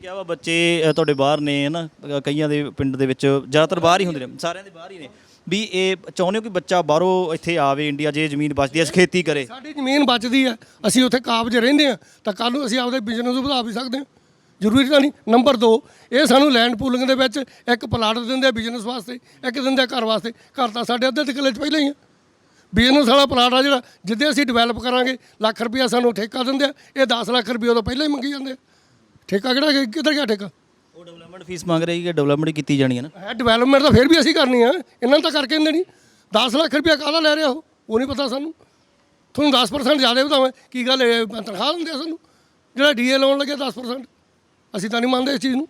ਕਿਹਾ ਵਾ ਬੱਚੇ ਅ, ਤੁਹਾਡੇ ਬਾਹਰ ਨੇ ਹਨਾ? ਅ, ਕਈਆਂ ਦੇ ਪਿੰਡ ਦੇ ਵਿੱਚ ਜ਼ਿਆਦਾਤਰ ਬਾਹਰ ਹੀ ਹੁੰਦੇ ਨੇ ਸਾਰਿਆਂ ਦੇ ਬਾਹਰ ਹੀ ਨੇ। ਵੀ ਇਹ ਚਾਹੁੰਦੇ ਹੋ ਕਿ ਬੱਚਾ ਬਾਹਰੋਂ ਇੱਥੇ ਆਵੇ ਇੰਡੀਆ ਜੇ ਜ਼ਮੀਨ ਬਚਦੀ ਹੈ ਖੇਤੀ ਕਰੇ? ਸਾਡੀ ਜ਼ਮੀਨ ਬਚਦੀ ਹੈ। ਅਸੀਂ ਉੱਥੇ ਕਾਬਜ ਰਹਿੰਦੇ ਆ ਤਾਂ ਕੱਲ ਨੂੰ ਅਸੀਂ ਆਪਦੇ ਬਿਜ਼ਨਸ ਨੂੰ ਵਧਾ ਵੀ ਸਕਦੇ ਹਾਂ। ਜ਼ਰੂਰੀ ਤਾਂ ਨਹੀਂ। ਨੰਬਰ 2 ਇਹ ਸਾਨੂੰ ਲੈਂਡ ਪੂਲਿੰਗ ਦੇ ਵਿੱਚ ਇੱਕ ਪਲਾਟ ਦਿੰਦੇ ਆ ਬਿਜ਼ਨਸ ਵਾਸਤੇ ਇੱਕ ਦਿੰਦੇ ਆ ਘਰ ਵਾਸਤੇ। ਘਰ ਤਾਂ ਸਾਡੇ ਅੱਧੇ ਤੇ ਕਿੱਲੇ 'ਚ ਪਹਿਲਾਂ ਹੀ ਆ। ਬਿਜ਼ਨਸ ਵਾਲਾ ਪਲਾਟ ਆ ਜਿਹੜਾ ਜਿੱਦੇ ਅਸੀਂ ਡਿਵੈਲਪ ਕਰਾਂਗੇ ਲੱਖ ਰੁਪਇਆ ਸਾਨੂੰ ਠੇਕਾ ਦਿੰਦੇ ਆ। ਇਹ 10 ਲੱਖ ਰੁਪਏ ਤੋਂ ਪਹਿਲਾਂ ਹੀ ਮੰਗੀ ਜਾਂਦੇ ਆ। ਠੇਕਾ ਕਿਹੜਾ ਕਿ- ਕਿੱਧਰ ਗਿਆ ਠੇਕਾ? ਉਹ ਡਿਵੈਲਪਮੈਂਟ ਫੀਸ ਮੰਗ ਰਹੀ ਹੈ ਡਿਵੈਲਪਮੈਂਟ ਕੀਤੀ ਜਾਣੀ ਹੈ ਨਾ। ਹੈ ਡਿਵੈਲਪਮੈਂਟ ਤਾਂ ਫਿਰ ਵੀ ਅਸੀਂ ਕਰਨੀ ਆ। ਇਹਨਾਂ ਨੂੰ ਤਾਂ ਕਰਕੇ ਨਹੀਂ 10 ਲੱਖ ਰੁਪਇਆ ਕਾਹਦਾ ਲੈ ਰਿਹਾ ਉਹ? ਉਹ ਨਹੀਂ ਪਤਾ ਸਾਨੂੰ। ਤੁਹਾਨੂੰ 10% ਜ਼ਿਆਦਾ ਵਧਾਵਾਂ ਕੀ ਗੱਲ ਇਹ ਤਨਖਾਹ ਦਿੰਦੇ ਆ ਸਾਨੂੰ? ਜਿਹੜਾ ਡੀਏ ਲਾਉਣ ਲੱਗੇ 10% ਅਸੀਂ ਤਾਂ ਨਹੀਂ ਮੰਨਦੇ ਇਸ ਚੀਜ਼ ਨੂੰ।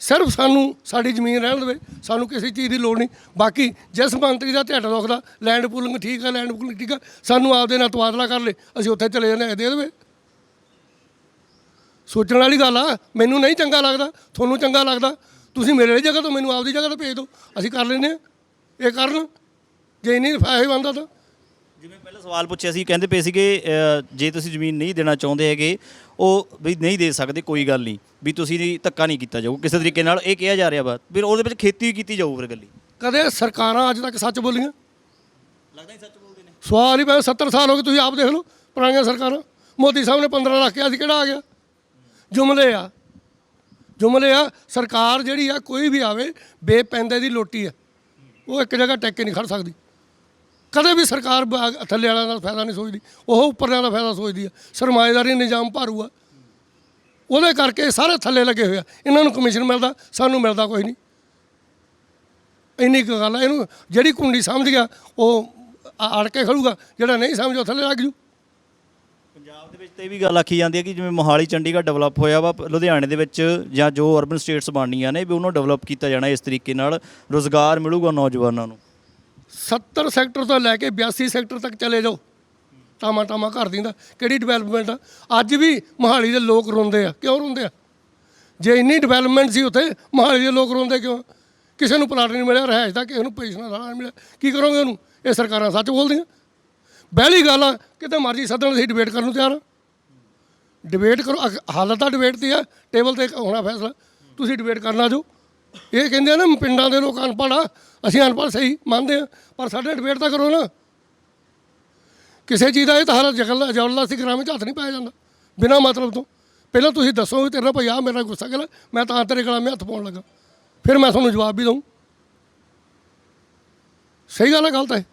ਸਿਰਫ ਸਾਨੂੰ ਸਾਡੀ ਜ਼ਮੀਨ ਰਹਿਣ ਦੇਵੇ। ਸਾਨੂੰ ਕਿਸੇ ਚੀਜ਼ ਦੀ ਲੋੜ ਨਹੀਂ। ਬਾਕੀ ਜਿਸ ਮੰਤਰੀ ਦਾ ਢਿੱਡ ਦੁਖਦਾ ਲੈਂਡ ਪੂਲਿੰਗ ਠੀਕ ਆ ਲੈਂਡ ਪੂਲਿੰਗ ਠੀਕ ਆ ਸਾਨੂੰ ਆਪਦੇ ਨਾਲ ਤਬਾਦਲਾ ਕਰ ਲੇ। ਅਸੀਂ ਉੱਥੇ ਚਲੇ ਜਾਂਦੇ ਹਾਂ, ਦੇ ਦੇਵੇ। ਸੋਚਣ ਵਾਲੀ ਗੱਲ ਆ ਮੈਨੂੰ ਨਹੀਂ ਚੰਗਾ ਲੱਗਦਾ ਤੁਹਾਨੂੰ ਚੰਗਾ ਲੱਗਦਾ ਤੁਸੀਂ ਮੇਰੇ ਵਾਲੀ ਜਗ੍ਹਾ ਤੋਂ ਮੈਨੂੰ ਆਪਦੀ ਜਗ੍ਹਾ ਤੇ ਭੇਜ ਦਿਓ ਅਸੀਂ ਕਰ ਲੈਂਦੇ ਆ ਇਹ ਕਰਨ ਜੇ ਨਹੀਂ ਫਾਇਦਾ ਬੰਦਾ ਤਾਂ। ਜਿਵੇਂ ਪਹਿਲਾਂ ਸਵਾਲ ਪੁੱਛਿਆ ਸੀ ਕਹਿੰਦੇ ਪਏ ਸੀਗੇ ਜੇ ਤੁਸੀਂ ਜ਼ਮੀਨ ਨਹੀਂ ਦੇਣਾ ਚਾਹੁੰਦੇ ਹੈਗੇ ਉਹ ਵੀ ਨਹੀਂ ਦੇ ਸਕਦੇ ਕੋਈ ਗੱਲ ਨਹੀਂ ਵੀ ਤੁਸੀਂ ਨਹੀਂ ਧੱਕਾ ਨਹੀਂ ਕੀਤਾ ਜਾਊ। ਕਿਸੇ ਤਰੀਕੇ ਨਾਲ ਇਹ ਕਿਹਾ ਜਾ ਰਿਹਾ ਵਾ ਫਿਰ ਉਹਦੇ ਵਿੱਚ ਖੇਤੀ ਕੀਤੀ ਜਾਊ ਫਿਰ ਗੱਲੀ ਕਦੇ ਸਰਕਾਰਾਂ ਅੱਜ ਤੱਕ ਸੱਚ ਬੋਲੀਆਂ? ਲੱਗਦਾ ਹੀ ਸੱਚ ਬੋਲਦੇ ਨੇ। ਸਵਾਲ ਹੀ ਪੈ 70 ਸਾਲ ਹੋ ਗਏ ਤੁਸੀਂ ਆਪ ਦੇਖ ਲਓ ਪੁਰਾਣੀਆਂ ਸਰਕਾਰਾਂ। ਮੋਦੀ ਸਾਹਿਬ ਨੇ 15 ਲੱਖ ਕਿਹਾ ਸੀ ਕਿਹੜਾ ਆ ਗਿਆ? ਜੁਮਲੇ ਆ। ਜੁਮਲੇ ਆ, ਸਰਕਾਰ ਜਿਹੜੀ ਆ, ਕੋਈ ਵੀ ਆਵੇ, ਬੇਪੈਂਦੇ ਦੀ ਲੋਟੀ ਆ। ਉਹ ਇੱਕ ਜਗ੍ਹਾ ਟਿਕ ਕੇ ਨਹੀਂ ਖੜ ਸਕਦੀ। ਕਦੇ ਵੀ ਸਰਕਾਰ ਬ- ਥੱਲੇ ਵਾਲਿਆਂ ਦਾ ਫਾਇਦਾ ਨਹੀਂ ਸੋਚਦੀ। ਉਹ ਉੱਪਰਲਿਆਂ ਦਾ ਫਾਇਦਾ ਸੋਚਦੀ ਆ। ਸਰਮਾਏਦਾਰੀ ਨਿਜ਼ਾਮ ਭਾਰੂ ਆ। ਉਹਦੇ ਕਰਕੇ ਸਾਰੇ ਥੱਲੇ ਲੱਗੇ ਹੋਏ ਆ। ਇਹਨਾਂ ਨੂੰ ਕਮਿਸ਼ਨ ਮਿਲਦਾ, ਸਾਨੂੰ ਮਿਲਦਾ ਕੋਈ ਨਹੀਂ। ਇੰਨੀ ਕੁ ਗੱਲ ਆ। ਇਹਨੂੰ ਜਿਹੜੀ ਕੁੰਡੀ ਸਮਝ ਗਿਆ, ਉਹ ਅ- ਅੜ ਕੇ ਖੜੂਗਾ। ਜਿਹੜਾ ਨਹੀਂ ਸਮਝੋ ਥੱਲੇ ਲੱਗ ਜੂ। ਤੇ ਇਹ ਵੀ ਗੱਲ ਆਖੀ ਜਾਂਦੀ ਹੈ ਕਿ ਜਿਵੇਂ ਮੋਹਾਲੀ, ਚੰਡੀਗੜ੍ਹ ਡਿਵੈਲਪ ਹੋਇਆ ਵਾ, ਲੁਧਿਆਣੇ ਦੇ ਵਿੱਚ ਜਾਂ ਜੋ ਅਰਬਨ ਸਟੇਟਸ ਬਣਨੀਆਂ ਨੇ, ਵੀ ਉਹਨੂੰ ਡਿਵੈਲਪ ਕੀਤਾ ਜਾਣਾ ਇਸ ਤਰੀਕੇ ਨਾਲ, ਰੋਜ਼ਗਾਰ ਮਿਲੂਗਾ ਨੌਜਵਾਨਾਂ ਨੂੰ। 70 ਸੈਕਟਰ ਤੋਂ ਲੈ ਕੇ 82 ਸੈਕਟਰ ਤੱਕ ਚਲੇ ਜਾਓ। ਟਾਮਾ ਟਾਮਾ ਕਰ ਦਿੰਦਾ ਕਿਹੜੀ ਡਿਵੈਲਪਮੈਂਟ ਆ? ਅੱਜ ਵੀ ਮੋਹਾਲੀ ਦੇ ਲੋਕ ਰੋਂਦੇ ਆ। ਕਿਉਂ ਰੋਂਦੇ ਆ? ਜੇ ਇੰਨੀ ਡਿਵੈਲਪਮੈਂਟ ਸੀ ਉੱਥੇ, ਮੋਹਾਲੀ ਦੇ ਲੋਕ ਰੋਂਦੇ ਕਿਉਂ? ਕਿਸੇ ਨੂੰ ਪਲਾਟ ਨਹੀਂ ਮਿਲਿਆ ਰਹਿਜ ਦਾ ਕਿਸੇ ਨੂੰ ਪੇਸ਼ਨਾ ਦਾ ਨਹੀਂ ਮਿਲਿਆ। ਕੀ ਕਰੋਗੇ ਉਹਨੂੰ? ਇਹ ਸਰਕਾਰਾਂ ਸੱਚ ਬੋਲਦੀਆਂ। ਬਹਿਲੀ ਗੱਲ ਆ, ਕਿਤੇ ਮਰਜ਼ੀ ਸਦਨ ਅਸੀਂ ਡਿਬੇਟ ਕਰਨ ਨੂੰ ਤਿਆਰ ਆ। ਡਿਬੇਟ ਕਰੋ। ਅਗ- ਹਾਲਤ ਤਾਂ ਡਿਬੇਟ ਦੀ ਆ। ਟੇਬਲ ਤੇ ਹੋਣਾ ਫੈਸਲਾ। ਤੁਸੀਂ ਡਿਬੇਟ ਕਰਨਾ ਜੋ। ਇਹ ਕਹਿੰਦੇ ਆ ਨਾ, ਪਿੰਡਾਂ ਦੇ ਲੋਕ ਅਨਪੜ੍ਹ ਆ। ਅਸੀਂ ਅਨਪੜ੍ਹ ਸਹੀ ਮੰਨਦੇ ਆ, ਪਰ ਸਾਡੇ ਡਿਬੇਟ ਤਾਂ ਕਰੋ ਨਾ। ਕਿਸੇ ਚੀਜ਼ ਦਾ ਇਹ ਤਾਂ ਹਾਲਤ ਜਗਲ ਜਵਲਦਾ ਸੀ ਗ੍ਰਾਮ ਵਿੱਚ ਹੱਥ ਨਹੀਂ ਪਾਇਆ ਜਾਂਦਾ। ਬਿਨਾਂ ਮਤਲਬ ਤੋਂ। ਪਹਿਲਾਂ ਤੁਸੀਂ ਦੱਸੋ ਵੀ ਤੇਰੇ ਤੇਰਾ ਭਈ ਆ ਮੇਰਾ ਗੁੱਸਾ ਕਰ ਮੈਂ ਤਾਂ ਤੇਰੇ ਗਲਾਂ 'ਚ ਹੱਥ ਪਾਉਣ ਲੱਗਾ। ਫਿਰ ਮੈਂ ਤੁਹਾਨੂੰ ਜਵਾਬ ਵੀ ਦਊਂ। ਸਹੀ ਗੱਲ ਹੈ ਗਲਤ ਹੈ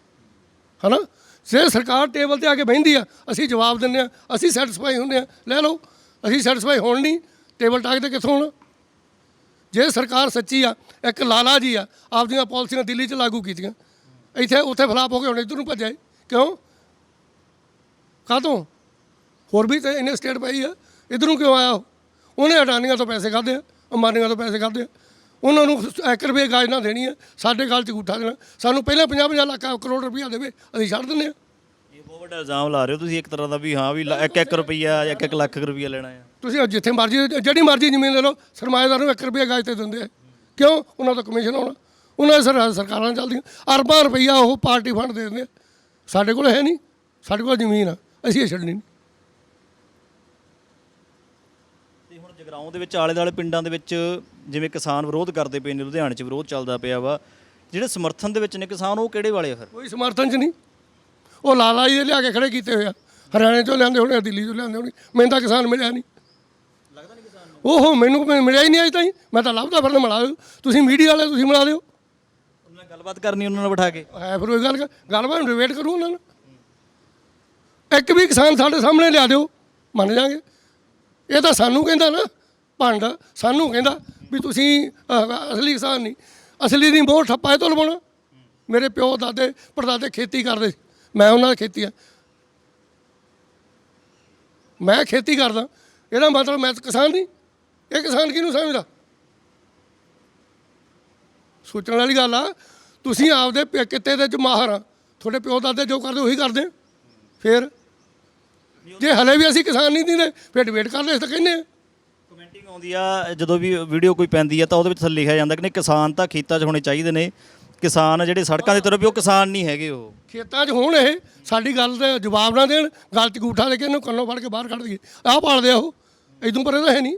ਹਨਾ? ਜੇ ਸਰਕਾਰ ਟੇਬਲ ਤੇ ਆ ਕੇ ਬਹਿੰਦੀ ਆ, ਅਸੀਂ ਜਵਾਬ ਦਿੰਦੇ ਆ, ਅਸੀਂ ਸੈਟੀਸਫਾਈ ਹੁੰਦੇ ਆ। ਲੈ ਲਓ, ਅਸੀਂ ਸੈਟੀਸਫਾਈ ਹੋਣ ਨਹੀਂ, ਟੇਬਲ ਟਾਕ ਤੇ ਕਿੱਥੋਂ ਹੋਣਾ? ਜੇ ਸਰਕਾਰ ਸੱਚੀ ਆ, ਇੱਕ ਲਾਲਾ ਜੀ ਆ, ਆਪਦੀਆਂ ਪਾਲਿਸੀਆਂ ਦਿੱਲੀ 'ਚ ਲਾਗੂ ਕੀਤੀਆਂ, ਇੱਥੇ ਉੱਥੇ ਫਲਾਪ ਹੋ ਕੇ ਹੁਣ ਇੱਧਰ ਨੂੰ ਭੱਜਿਆ ਏ। ਕਿਉਂ? ਕਾਹਤੋਂ? ਹੋਰ ਵੀ ਤੇ ਇਹਨੇ ਸਟੇਟ ਪਈ ਆ, ਇਧਰੋਂ ਕਿਉਂ ਆਇਆ ਉਹਨੇ ਅਡਾਨੀਆਂ ਤੋਂ ਪੈਸੇ ਖਾਦੇ ਆ, ਅੰਬਾਨੀਆਂ ਤੋਂ ਪੈਸੇ ਖਾਦੇ ਆ। ਉਹਨਾਂ ਨੂੰ 1 ਰੁਪਏ ਗਾਜ ਨਾ ਦੇਣੀ ਆ। ਸਾਡੇ ਗੱਲ 'ਚ ਅੰਗੂਠਾ ਦੇਣਾ। ਸਾਨੂੰ ਪਹਿਲਾਂ 50 50 ਲੱਖ ਕਰੋੜ ਰੁਪਈਆ ਦੇਵੇ ਅਸੀਂ ਛੱਡ ਦਿੰਦੇ ਆ। ਇਹ ਬਹੁਤ ਵੱਡਾ ਇਲਜ਼ਾਮ ਲਾ ਰਹੇ ਹੋ ਤੁਸੀਂ ਇੱਕ ਤਰ੍ਹਾਂ ਦਾ ਵੀ ਹਾਂ ਵੀ 1-1 ਰੁਪਈਆ ਜਾਂ 1-1 ਲੱਖ ਰੁਪਈਆ ਲੈਣਾ ਆ। ਤੁਸੀਂ ਜਿੱਥੇ ਮਰਜ਼ੀ ਜਿਹੜੀ ਮਰਜ਼ੀ ਜ਼ਮੀਨ ਲੈ ਲਓ ਸਰਮਾਏਦਾਰ ਨੂੰ 1 ਰੁਪਏ ਗਾਜ ਤੇ ਦਿੰਦੇ ਆ। ਕਿਉਂ? ਉਹਨਾਂ ਦਾ ਕਮਿਸ਼ਨ ਆਉਣਾ। ਉਹਨਾਂ ਦੀ ਸਰ ਸਰਕਾਰਾਂ ਚੱਲਦੀਆਂ। ਅਰਬਾਂ ਰੁਪਈਆ ਉਹ ਪਾਰਟੀ ਫੰਡ ਦੇ ਦਿੰਦੇ ਆ। ਸਾਡੇ ਕੋਲ ਹੈ ਨਹੀਂ। ਸਾਡੇ ਕੋਲ ਜ਼ਮੀਨ ਆ। ਅਸੀਂ ਇਹ ਛੱਡਣੀ ਨਹੀਂ। ਜਗਰਾਉਂ ਦੇ ਵਿੱਚ ਆਲੇ-ਦਾਲੇ ਪਿੰਡਾਂ ਦੇ ਵਿੱਚ ਜਿਵੇਂ ਕਿਸਾਨ ਵਿਰੋਧ ਕਰਦੇ ਪਏ ਨੇ ਲੁਧਿਆਣੇ 'ਚ ਵਿਰੋਧ ਚੱਲਦਾ ਪਿਆ ਵਾ। ਜਿਹੜੇ ਸਮਰਥਨ ਦੇ ਵਿੱਚ ਨੇ ਕਿਸਾਨ ਉਹ ਕਿਹੜੇ ਵਾਲੇ ਆ ਫਿਰ? ਕੋਈ ਸਮਰਥਨ ਚ ਨਹੀਂ। ਉਹ ਲਾਲਾ ਜੀ ਦੇ ਲਿਆ ਕੇ ਖੜੇ ਕੀਤੇ ਹੋਏ ਆ। ਹਰਿਆਣੇ ਤੋਂ ਲਿਆਂਦੇ ਹੋਣੇ ਆ, ਦਿੱਲੀ ਤੋਂ ਲਿਆਂਦੇ ਹੋਣੇ। ਮੈਨੂੰ ਤਾਂ ਕਿਸਾਨ ਮਿਲਿਆ ਨਹੀਂ। ਲੱਗਦਾ ਨਹੀਂ ਕਿਸਾਨ ਓਹੋ ਮੈਨੂੰ ਕੋਈ ਮਿਲਿਆ ਹੀ ਨਹੀਂ ਅਜੇ ਤਾਈਂ। ਮੈਂ ਤਾਂ ਲੱਭਦਾ ਫਿਰਦਾ ਮਿਲਾ ਦਿਓ ਤੁਸੀਂ ਮੀਡੀਆ ਵਾਲੇ ਤੁਸੀਂ ਮਿਲਾ ਦਿਓ ਉਹਨਾਂ ਨਾਲ ਗੱਲਬਾਤ ਕਰਨੀ ਉਹਨਾਂ ਨਾਲ ਬਿਠਾ ਕੇ। ਹੈ ਫਿਰ ਉਹ ਗੱਲ ਕਰ- ਗੱਲਬਾਤ ਡਿਬੇਟ ਕਰੂ ਉਹਨਾਂ ਨਾਲ। ਇੱਕ ਵੀ ਕਿਸਾਨ ਸਾਡੇ ਸਾਹਮਣੇ ਲਿਆ ਦਿਓ ਮੰਨ ਜਾਾਂਗੇ ਇਹ ਤਾਂ ਸਾਨੂੰ ਕਹਿੰਦਾ ਨਾ। ਭੰਡ ਸਾਨੂੰ ਕਹਿੰਦਾ ਵੀ ਤੁਸੀਂ ਅਹ, ਅਸਲੀ ਕਿਸਾਨ ਨਹੀਂ। ਅਸਲੀ ਨਹੀਂ ਬਹੁਤ ਠੱਪਾ ਇਹ ਤੋਂ ਲਵਾਉਣਾ। ਮੇਰੇ ਪਿਓ ਦਾਦੇ ਪੜਦਾਦੇ ਖੇਤੀ ਕਰਦੇ ਸੀ। ਮੈਂ ਉਹਨਾਂ ਦੀ ਖੇਤੀ ਆ। ਮੈਂ ਖੇਤੀ ਕਰਦਾ। ਇਹਦਾ ਮਤਲਬ ਮੈਂ ਤਾਂ ਕਿਸਾਨ ਨਹੀਂ। ਇਹ ਕਿਸਾਨ ਕਿਹਨੂੰ ਸਮਝਦਾ? ਸੋਚਣ ਵਾਲੀ ਗੱਲ ਆ ਤੁਸੀਂ ਆਪਦੇ ਪ- ਕਿੱਤੇ ਦੇ ਚ ਮਾਹਰ ਆ। ਤੁਹਾਡੇ ਪਿਓ ਦਾਦੇ ਜੋ ਕਰਦੇ ਉਹੀ ਕਰਦੇ ਆ। ਫਿਰ ਜੇ ਹਲੇ ਵੀ ਅਸੀਂ ਕਿਸਾਨ ਨਹੀਂ ਦਿੰਦੇ ਫਿਰ ਡਿਬੇਟ ਕਰਦੇ ਲੈ ਤਾਂ ਕਹਿੰਦੇ ਆ। ਆਉਂਦੀ ਆ, ਜਦੋਂ ਵੀ ਵੀਡੀਓ ਕੋਈ ਪੈਂਦੀ ਆ ਤਾਂ ਉਹਦੇ ਵਿੱਚ ਥੱਲੇ ਲਿਖਿਆ ਜਾਂਦਾ ਕਿ ਨਹੀਂ ਕਿਸਾਨ ਤਾਂ ਖੇਤਾਂ 'ਚ ਹੋਣੇ ਚਾਹੀਦੇ ਨੇ। ਕਿਸਾਨ ਜਿਹੜੇ ਸੜਕਾਂ ਦੇ ਤੁਰੇ ਵੀ ਉਹ ਕਿਸਾਨ ਨਹੀਂ ਹੈਗੇ ਉਹ। ਖੇਤਾਂ 'ਚ ਹੋਣ ਇਹ, ਸਾਡੀ ਗੱਲ ਤੇ ਜਵਾਬ ਨਾ ਦੇਣ, ਗੱਲ 'ਚ ਗੂਠਾ ਦੇ ਕੇ ਇਹਨੂੰ ਕੰਨੋਂ ਫੜ ਕੇ ਬਾਹਰ ਕੱਢ ਦਈਏ। ਆਹ ਪਾਲਦੇ ਆ ਉਹ ਇਦੋਂ ਪਰੇ ਤਾਂ ਹੈ ਨਹੀਂ।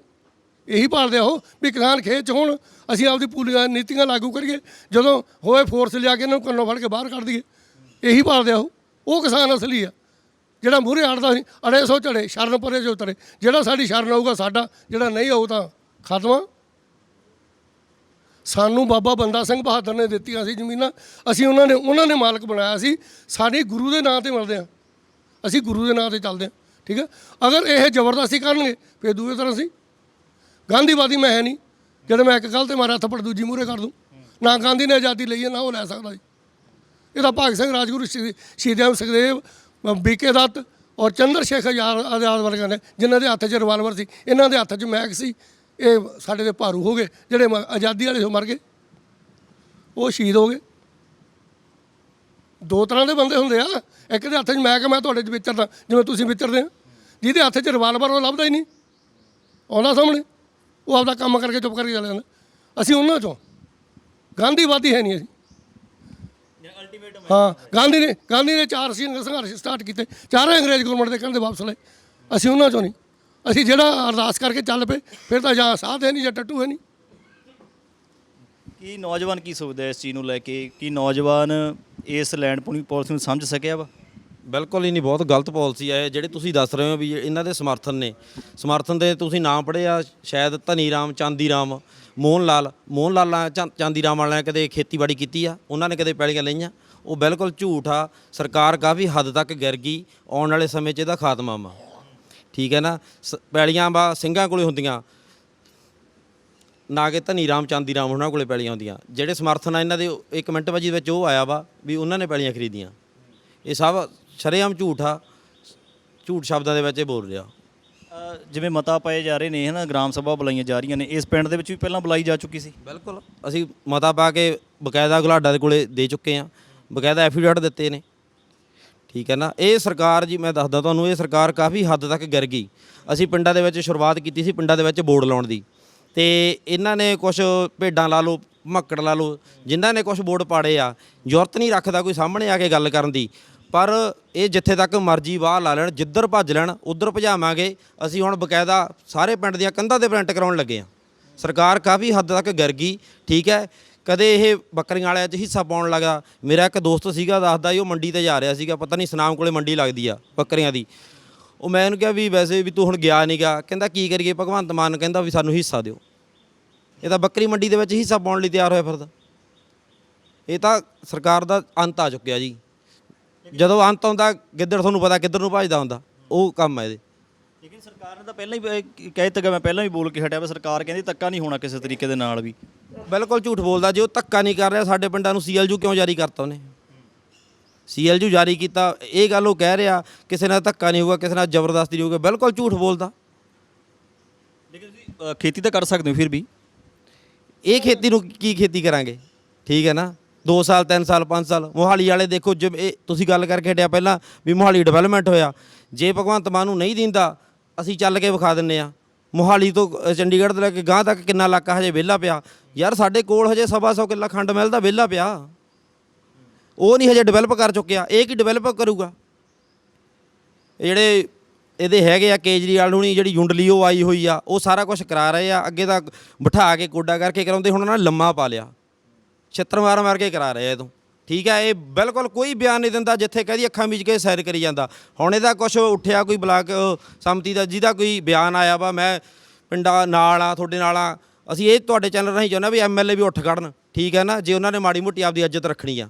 ਇਹੀ ਪਾਲਦੇ ਆ ਉਹ, ਵੀ ਕਿਸਾਨ ਖੇਤ 'ਚ ਹੋਣ, ਅਸੀਂ ਆਪਦੀ ਪੂਰੀਆਂ ਨੀਤੀਆਂ ਲਾਗੂ ਕਰੀਏ, ਜਦੋਂ ਹੋਏ ਫੋਰਸ ਲਿਆ ਕੇ ਇਹਨਾਂ ਨੂੰ ਕੰਨੋਂ ਫੜ ਕੇ ਬਾਹਰ ਕੱਢ ਦਈਏ। ਇਹੀ ਪਾਲਦੇ ਆ ਉਹ ਕਿਸਾਨ ਅਸਲੀ ਆ। ਜਿਹੜਾ ਮੂਹਰੇ ਅੜਦਾ ਸੀ, ਅੜੇ ਸੋ ਝੜੇ, ਸ਼ਰਨ ਪਰੇ ਜੋ ਤਰੇ ਜਿਹੜਾ ਸਾਡੀ ਸ਼ਰਨ ਆਊਗਾ ਸਾਡਾ, ਜਿਹੜਾ ਨਹੀਂ ਆਊ ਤਾਂ ਖਤਮ। ਆ ਸਾਨੂੰ ਬਾਬਾ ਬੰਦਾ ਸਿੰਘ ਬਹਾਦਰ ਨੇ ਦਿੱਤੀਆਂ ਸੀ ਜ਼ਮੀਨਾਂ। ਅਸੀਂ ਉਹਨਾਂ ਨੇ ਉਹਨਾਂ ਨੇ ਮਾਲਕ ਬਣਾਇਆ ਸੀ। ਸਾਡੇ ਗੁਰੂ ਦੇ ਨਾਂ ਤੇ ਮਿਲਦੇ ਆ। ਅਸੀਂ ਗੁਰੂ ਦੇ ਨਾਂ ਤੇ ਚੱਲਦੇ ਆ, ਠੀਕ ਹੈ ਅਗਰ ਇਹ ਜ਼ਬਰਦਸਤੀ ਕਰਨਗੇ, ਫਿਰ ਦੂਏ ਤਰ੍ਹਾਂ ਸੀ। ਗਾਂਧੀਵਾਦੀ ਮੈਂ ਹੈ ਨਹੀਂ। ਜਦੋਂ ਮੈਂ ਇੱਕ ਗੱਲ ਤੇ ਮਾਰਾ ਥੱਪੜ ਦੂਜੀ ਮੂਹਰੇ ਕਰ ਦੂੰ। ਨਾ ਗਾਂਧੀ ਨੇ ਆਜ਼ਾਦੀ ਲਈ ਹੈ, ਨਾ ਉਹ ਲੈ ਸਕਦਾ ਜੀ ਇਹ ਤਾਂ ਭਗਤ ਸਿੰਘ, ਰਾਜਗੁਰੂ, ਸ਼੍ਰੀ ਸ਼ਹੀਦ ਆਜ਼ਮ ਸੁਖਦੇਵ ਬੀਕੇ ਦੱਤ ਔਰ ਚੰਦਰ ਸ਼ੇਖਰ ਆਜ਼ਾਦ ਆਜ਼ਾਦ ਵਰਗਿਆਂ ਨੇ, ਜਿਨ੍ਹਾਂ ਦੇ ਹੱਥ 'ਚ ਰਿਵਾਲਵਰ ਸੀ ਇਹਨਾਂ ਦੇ ਹੱਥ 'ਚ ਮੈਕ ਸੀ, ਇਹ ਸਾਡੇ ਦੇ ਭਾਰੂ ਹੋ ਗਏ, ਜਿਹੜੇ ਮ- ਆਜ਼ਾਦੀ ਵਾਲੇ ਸੋ ਮਰ ਗਏ। ਉਹ ਸ਼ਹੀਦ ਹੋ ਗਏ। ਦੋ ਤਰ੍ਹਾਂ ਦੇ ਬੰਦੇ ਹੁੰਦੇ ਆ। ਇੱਕ ਦੇ ਹੱਥ 'ਚ ਮੈਕ ਮੈਂ ਤੁਹਾਡੇ 'ਚ ਵਿਚਰਦਾ, ਜਿਵੇਂ ਤੁਸੀਂ ਵਿਚਰਦੇ ਆ ਜਿਹਦੇ ਹੱਥ 'ਚ ਰਿਵਾਲਵਰ ਉਹ ਲੱਭਦਾ ਹੀ ਨਹੀਂ। ਆਉਂਦਾ ਸਾਹਮਣੇ। ਉਹ ਆਪਦਾ ਕੰਮ ਕਰਕੇ ਚੁੱਪ ਕਰਕੇ ਚਲਾ ਜਾਂਦਾ। ਅਸੀਂ ਉਹਨਾਂ 'ਚੋਂ। ਗਾਂਧੀਵਾਦੀ ਹੈ ਨਹੀਂ ਅਸੀਂ। ਹਾਂ ਗਾਂਧੀ ਨੇ ਗਾਂਧੀ ਨੇ ਚਾਰ ਸੀ ਸੰਘਰਸ਼ ਸਟਾਰਟ ਕੀਤੇ। ਚਾਰੇ ਅੰਗਰੇਜ਼ ਗਵਰਨਮੈਂਟ ਦੇ ਕਹਿੰਦੇ ਵਾਪਸ ਲਏ। ਅਸੀਂ ਉਹਨਾਂ ਚੋਂ ਨਹੀਂ। ਅਸੀਂ ਜਿਹੜਾ ਅਰਦਾਸ ਕਰਕੇ ਚੱਲ ਪਏ ਫਿਰ ਤਾਂ ਜਾਂ ਸਾਧ ਹੈ ਨਹੀਂ ਜਾਂ ਟੱਟੂ ਹੈ ਨਹੀਂ। ਕੀ ਨੌਜਵਾਨ ਕੀ ਸੋਚਦਾ ਹੈ ਇਸ ਚੀਜ਼ ਨੂੰ ਲੈ ਕੇ? ਕੀ ਨੌਜਵਾਨ ਇਸ ਲੈਂਡ ਪੂਣੀ ਪਾਲਿਸੀ ਨੂੰ ਸਮਝ ਸਕਿਆ ਵਾ? ਬਿਲਕੁਲ ਹੀ ਨਹੀਂ ਬਹੁਤ ਗਲਤ ਪਾਲਿਸੀ ਹੈ ਜਿਹੜੇ ਤੁਸੀਂ ਦੱਸ ਰਹੇ ਹੋ ਵੀ ਇਹਨਾਂ ਦੇ ਸਮਰਥਨ ਨੇ। ਸਮਰਥਨ ਦੇ ਤੁਸੀਂ ਨਾਮ ਪੜ੍ਹੇ ਆ ਸ਼ਾਇਦ ਧਨੀ ਰਾਮ ਚਾਂਦੀ ਰਾਮ ਮੋਹਨ ਲਾਲ। ਮੋਹਨ ਲਾਲਾਂ ਚਾਂਦੀ ਰਾਮ ਵਾਲਿਆਂ ਨੇ ਕਦੇ ਖੇਤੀਬਾੜੀ ਕੀਤੀ ਆ? ਉਹਨਾਂ ਨੇ ਕਦੇ ਪੈਲੀਆਂ ਲਈਆਂ? ਉਹ ਬਿਲਕੁਲ ਝੂਠ ਆ। ਸਰਕਾਰ ਕਾਫੀ ਹੱਦ ਤੱਕ ਗਿਰ ਗਈ। ਆਉਣ ਵਾਲੇ ਸਮੇਂ 'ਚ ਇਹਦਾ ਖਾਤਮਾ ਵਾ। ਠੀਕ ਹੈ ਨਾ? ਸ- ਪੈਲੀਆਂ ਬਾ ਸਿੰਘਾਂ ਕੋਲੇ ਹੁੰਦੀਆਂ। ਨਾ ਕਿ ਧਨੀ ਰਾਮ ਚਾਂਦੀ ਰਾਮ ਉਹਨਾਂ ਕੋਲੇ ਪੈਲੀਆਂ ਹੁੰਦੀਆਂ। ਜਿਹੜੇ ਸਮਰਥਨ ਆ ਇਹਨਾਂ ਦੇ ਉਹ ਇੱਕ ਮਿੰਟ ਬਾਜੀ ਵਿੱਚ ਉਹ ਆਇਆ ਵਾ ਵੀ ਉਹਨਾਂ ਨੇ ਪੈਲੀਆਂ ਖਰੀਦੀਆਂ। ਇਹ ਸਭ ਸ਼ਰੇਆਮ ਝੂਠ ਆ। ਝੂਠ ਸ਼ਬਦਾਂ ਦੇ ਵਿੱਚ ਇਹ ਬੋਲ ਰਿਹਾ। ਅ, ਜਿਵੇਂ ਮਤਾ ਪਾਏ ਜਾ ਰਹੇ ਨੇ ਹਨਾ ਗ੍ਰਾਮ ਸਭਾ ਬੁਲਾਈਆਂ ਜਾ ਰਹੀਆਂ ਨੇ ਇਸ ਪਿੰਡ ਦੇ ਵਿੱਚ ਵੀ ਪਹਿਲਾਂ ਬੁਲਾਈ ਜਾ ਚੁੱਕੀ ਸੀ? ਬਿਲਕੁਲ। ਅਸੀਂ ਮਤਾ ਪਾ ਕੇ ਬਕਾਇਦਾ ਗੁਲਾਡਾ ਦੇ ਕੋਲੇ ਦੇ ਚੁੱਕੇ ਆ ਬਕਾਇਦਾ ਐਫੀਡੇਵਿਟ ਦਿੱਤੇ ਨੇ। ਠੀਕ ਹੈ ਨਾ? ਇਹ ਸਰਕਾਰ ਜੀ, ਮੈਂ ਦੱਸਦਾ ਤੁਹਾਨੂੰ, ਇਹ ਸਰਕਾਰ ਕਾਫੀ ਹੱਦ ਤੱਕ ਗਿਰ ਗਈ। ਅਸੀਂ ਪਿੰਡਾਂ ਦੇ ਵਿੱਚ ਸ਼ੁਰੂਆਤ ਕੀਤੀ ਸੀ ਪਿੰਡਾਂ ਦੇ ਵਿੱਚ ਬੋਰਡ ਲਾਉਣ ਦੀ। ਤੇ ਇਹਨਾਂ ਨੇ ਕੁਝ ਭੇਡਾਂ ਲਾ ਲਓ, ਮੱਕੜ ਲਾ ਲਓ, ਜਿਨ੍ਹਾਂ ਨੇ ਕੁਝ ਬੋਰਡ ਪਾੜੇ ਆ, ਜ਼ਰੂਰਤ ਨਹੀਂ ਰੱਖਦਾ ਕੋਈ ਸਾਹਮਣੇ ਆ ਕੇ ਗੱਲ ਕਰਨ ਦੀ। ਪਰ ਇਹ ਜਿੱਥੇ ਤੱਕ ਮਰਜ਼ੀ ਵਾਹ ਲਾ ਲੈਣ, ਜਿੱਧਰ ਭੱਜ ਲੈਣ, ਉਧਰ ਭਜਾਵਾਂਗੇ। ਅਸੀਂ ਹੁਣ ਬਕਾਇਦਾ ਸਾਰੇ ਪਿੰਡ ਦੀਆਂ ਕੰਧਾਂ ਤੇ ਪ੍ਰਿੰਟ ਕਰਾਉਣ ਲੱਗੇ ਆ। ਸਰਕਾਰ ਕਾਫੀ ਹੱਦ ਤੱਕ ਗਿਰ ਗਈ, ਠੀਕ ਹੈ? ਕਦੇ ਇਹ ਬੱਕਰੀਆਂ ਵਾਲਿਆਂ 'ਚ ਹਿੱਸਾ ਪਾਉਣ ਲੱਗਾ। ਮੇਰਾ ਇੱਕ ਦੋਸਤ ਸੀਗਾ, ਦੱਸਦਾ ਜੀ ਉਹ ਮੰਡੀ ਤੇ ਜਾ ਰਿਹਾ ਸੀਗਾ, ਪਤਾ ਨਹੀਂ ਸਨਾਮ ਕੋਲੇ ਮੰਡੀ ਲੱਗਦੀ ਆ ਬੱਕਰੀਆਂ ਦੀ। ਉਹ ਮੈਂ ਉਹਨੂੰ ਕਿਹਾ ਵੀ ਵੈਸੇ ਵੀ ਤੂੰ ਹੁਣ ਗਿਆ ਨਹੀਂਗਾ ਕਹਿੰਦਾ, ਕੀ ਕਰੀਏ, ਭਗਵੰਤ ਮਾਨ ਕਹਿੰਦਾ ਵੀ ਸਾਨੂੰ ਹਿੱਸਾ ਦਿਓ। ਇਹ ਤਾਂ ਬੱਕਰੀ ਮੰਡੀ ਦੇ ਵਿੱਚ ਹਿੱਸਾ ਪਾਉਣ ਲਈ ਤਿਆਰ ਹੋਇਆ ਫਿਰਦਾ। ਇਹ ਤਾਂ ਸਰਕਾਰ ਦਾ ਅੰਤ ਆ ਚੁੱਕਿਆ ਜੀ। ਜਦੋਂ ਅੰਤ ਆਉਂਦਾ, ਗਿੱਦੜ ਤੁਹਾਨੂੰ ਪਤਾ ਕਿੱਧਰ ਨੂੰ ਭੱਜਦਾ ਹੁੰਦਾ, ਉਹ ਕੰਮ ਹੈ ਇਹਦੇ। ਲੇਕਿਨ ਸਰਕਾਰ ਨੇ ਤਾਂ ਪਹਿਲਾਂ ਹੀ ਕਹਿ ਦਿੱਤਾ ਮੈਂ ਪਹਿਲਾਂ ਵੀ ਬੋਲ ਕੇ ਹਟਿਆ ਵਾ ਸਰਕਾਰ ਕਹਿੰਦੀ ਧੱਕਾ ਨਹੀਂ ਹੋਣਾ ਕਿਸੇ ਤਰੀਕੇ ਦੇ ਨਾਲ ਵੀ। ਬਿਲਕੁਲ ਝੂਠ ਬੋਲਦਾ ਜੇ ਉਹ ਧੱਕਾ ਨਹੀਂ ਕਰ ਰਿਹਾ ਸਾਡੇ ਪਿੰਡਾਂ ਨੂੰ ਸੀਐਲਯੂ ਕਿਉਂ ਜਾਰੀ ਕਰਤਾ ਉਹਨੇ? ਸੀਐਲਯੂ ਜਾਰੀ ਕੀਤਾ ਇਹ ਗੱਲ ਉਹ ਕਹਿ ਰਿਹਾ ਕਿਸੇ ਨਾਲ ਧੱਕਾ ਨਹੀਂ ਹੋਊਗਾ ਕਿਸੇ ਨਾਲ ਜ਼ਬਰਦਸਤੀ ਨਹੀਂ ਹੋਊਗਾ ਬਿਲਕੁਲ ਝੂਠ ਬੋਲਦਾ। ਲੇਕਿਨ ਤੁਸੀਂ ਖੇਤੀ ਤਾਂ ਕਰ ਸਕਦੇ ਹੋ ਫਿਰ ਵੀ। ਇਹ ਖੇਤੀ ਨੂੰ ਕੀ ਖੇਤੀ ਕਰਾਂਗੇ? ਠੀਕ ਹੈ ਨਾ? 2 ਸਾਲ 3 ਸਾਲ 5 ਸਾਲ ਮੋਹਾਲੀ ਵਾਲੇ ਦੇਖੋ ਇਹ ਤੁਸੀਂ ਗੱਲ ਕਰਕੇ ਹਟਿਆ ਪਹਿਲਾਂ ਵੀ ਮੋਹਾਲੀ ਡਿਵੈਲਪਮੈਂਟ ਹੋਇਆ। ਜੇ ਭਗਵੰਤ ਮਾਨ ਨੂੰ ਨਹੀਂ ਦਿੰਦਾ ਅਸੀਂ ਚੱਲ ਕੇ ਵਿਖਾ ਦਿੰਨੇ ਆ। ਮੋਹਾਲੀ ਤੋਂ ਅ, ਚੰਡੀਗੜ੍ਹ ਤੋਂ ਲੈ ਕੇ ਗਾਂ ਤੱਕ ਕਿੰਨਾ ਇਲਾਕਾ ਹਜੇ ਵਿਹਲਾ ਪਿਆ। ਯਾਰ ਸਾਡੇ ਕੋਲ ਹਜੇ ਸਵਾ ਸੌ ਕਿੱਲਾ ਖੰਡ ਮਿਲਦਾ ਵਿਹਲਾ ਪਿਆ। ਉਹ ਨਹੀਂ ਹਜੇ ਡਿਵੈਲਪ ਕਰ ਚੁੱਕਿਆ। ਇਹ ਕੀ ਡਿਵੈਲਪ ਕਰੂਗਾ? ਇਹ ਜਿਹੜੇ ਇਹਦੇ ਹੈਗੇ ਆ ਕੇਜਰੀਵਾਲ ਹੁਣੀ ਜਿਹੜੀ ਯੁੰਡਲੀ ਉਹ ਆਈ ਹੋਈ ਆ ਉਹ ਸਾਰਾ ਕੁਝ ਕਰਾ ਰਹੇ ਆ। ਅੱਗੇ ਤਾਂ ਬਿਠਾ ਕੇ ਕੋਡਾ ਕਰਕੇ ਕਰਾਉਂਦੇ ਹੁਣ ਉਹਨਾਂ ਨੇ ਲੰਮਾ ਪਾ ਲਿਆ। ਛਿੱਤਰ ਮਾਰ ਮਾਰ ਕੇ ਕਰਾ ਰਹੇ ਆ ਇਹ ਤੋਂ। ਠੀਕ ਹੈ ਇਹ ਬਿਲਕੁਲ ਕੋਈ ਬਿਆਨ ਨਹੀਂ ਦਿੰਦਾ ਜਿੱਥੇ ਕਹਦੀ ਅੱਖਾਂ ਮੀਚ ਕੇ ਸੈਰ ਕਰੀ ਜਾਂਦਾ। ਹੁਣ ਇਹਦਾ ਕੁਝ ਉੱਠਿਆ ਕੋਈ ਬਲਾਕ ਅ, ਸੰਮਤੀ ਦਾ ਜਿਹਦਾ ਕੋਈ ਬਿਆਨ ਆਇਆ ਵਾ ਮੈਂ ਪਿੰਡਾਂ ਨਾਲ ਆ ਤੁਹਾਡੇ ਨਾਲ ਆ ਅਸੀਂ ਇਹ ਤੁਹਾਡੇ ਚੈਨਲ ਰਾਹੀਂ ਚਾਹੁੰਦਾ ਵੀ ਐਮਐਲਏ ਵੀ ਉੱਠ ਖੜਨ ਠੀਕ ਹੈ ਨਾ ਜੇ ਉਹਨਾਂ ਨੇ ਮਾੜੀ ਮੋਟੀ ਆਪਦੀ ਇੱਜ਼ਤ ਰੱਖਣੀ ਆ।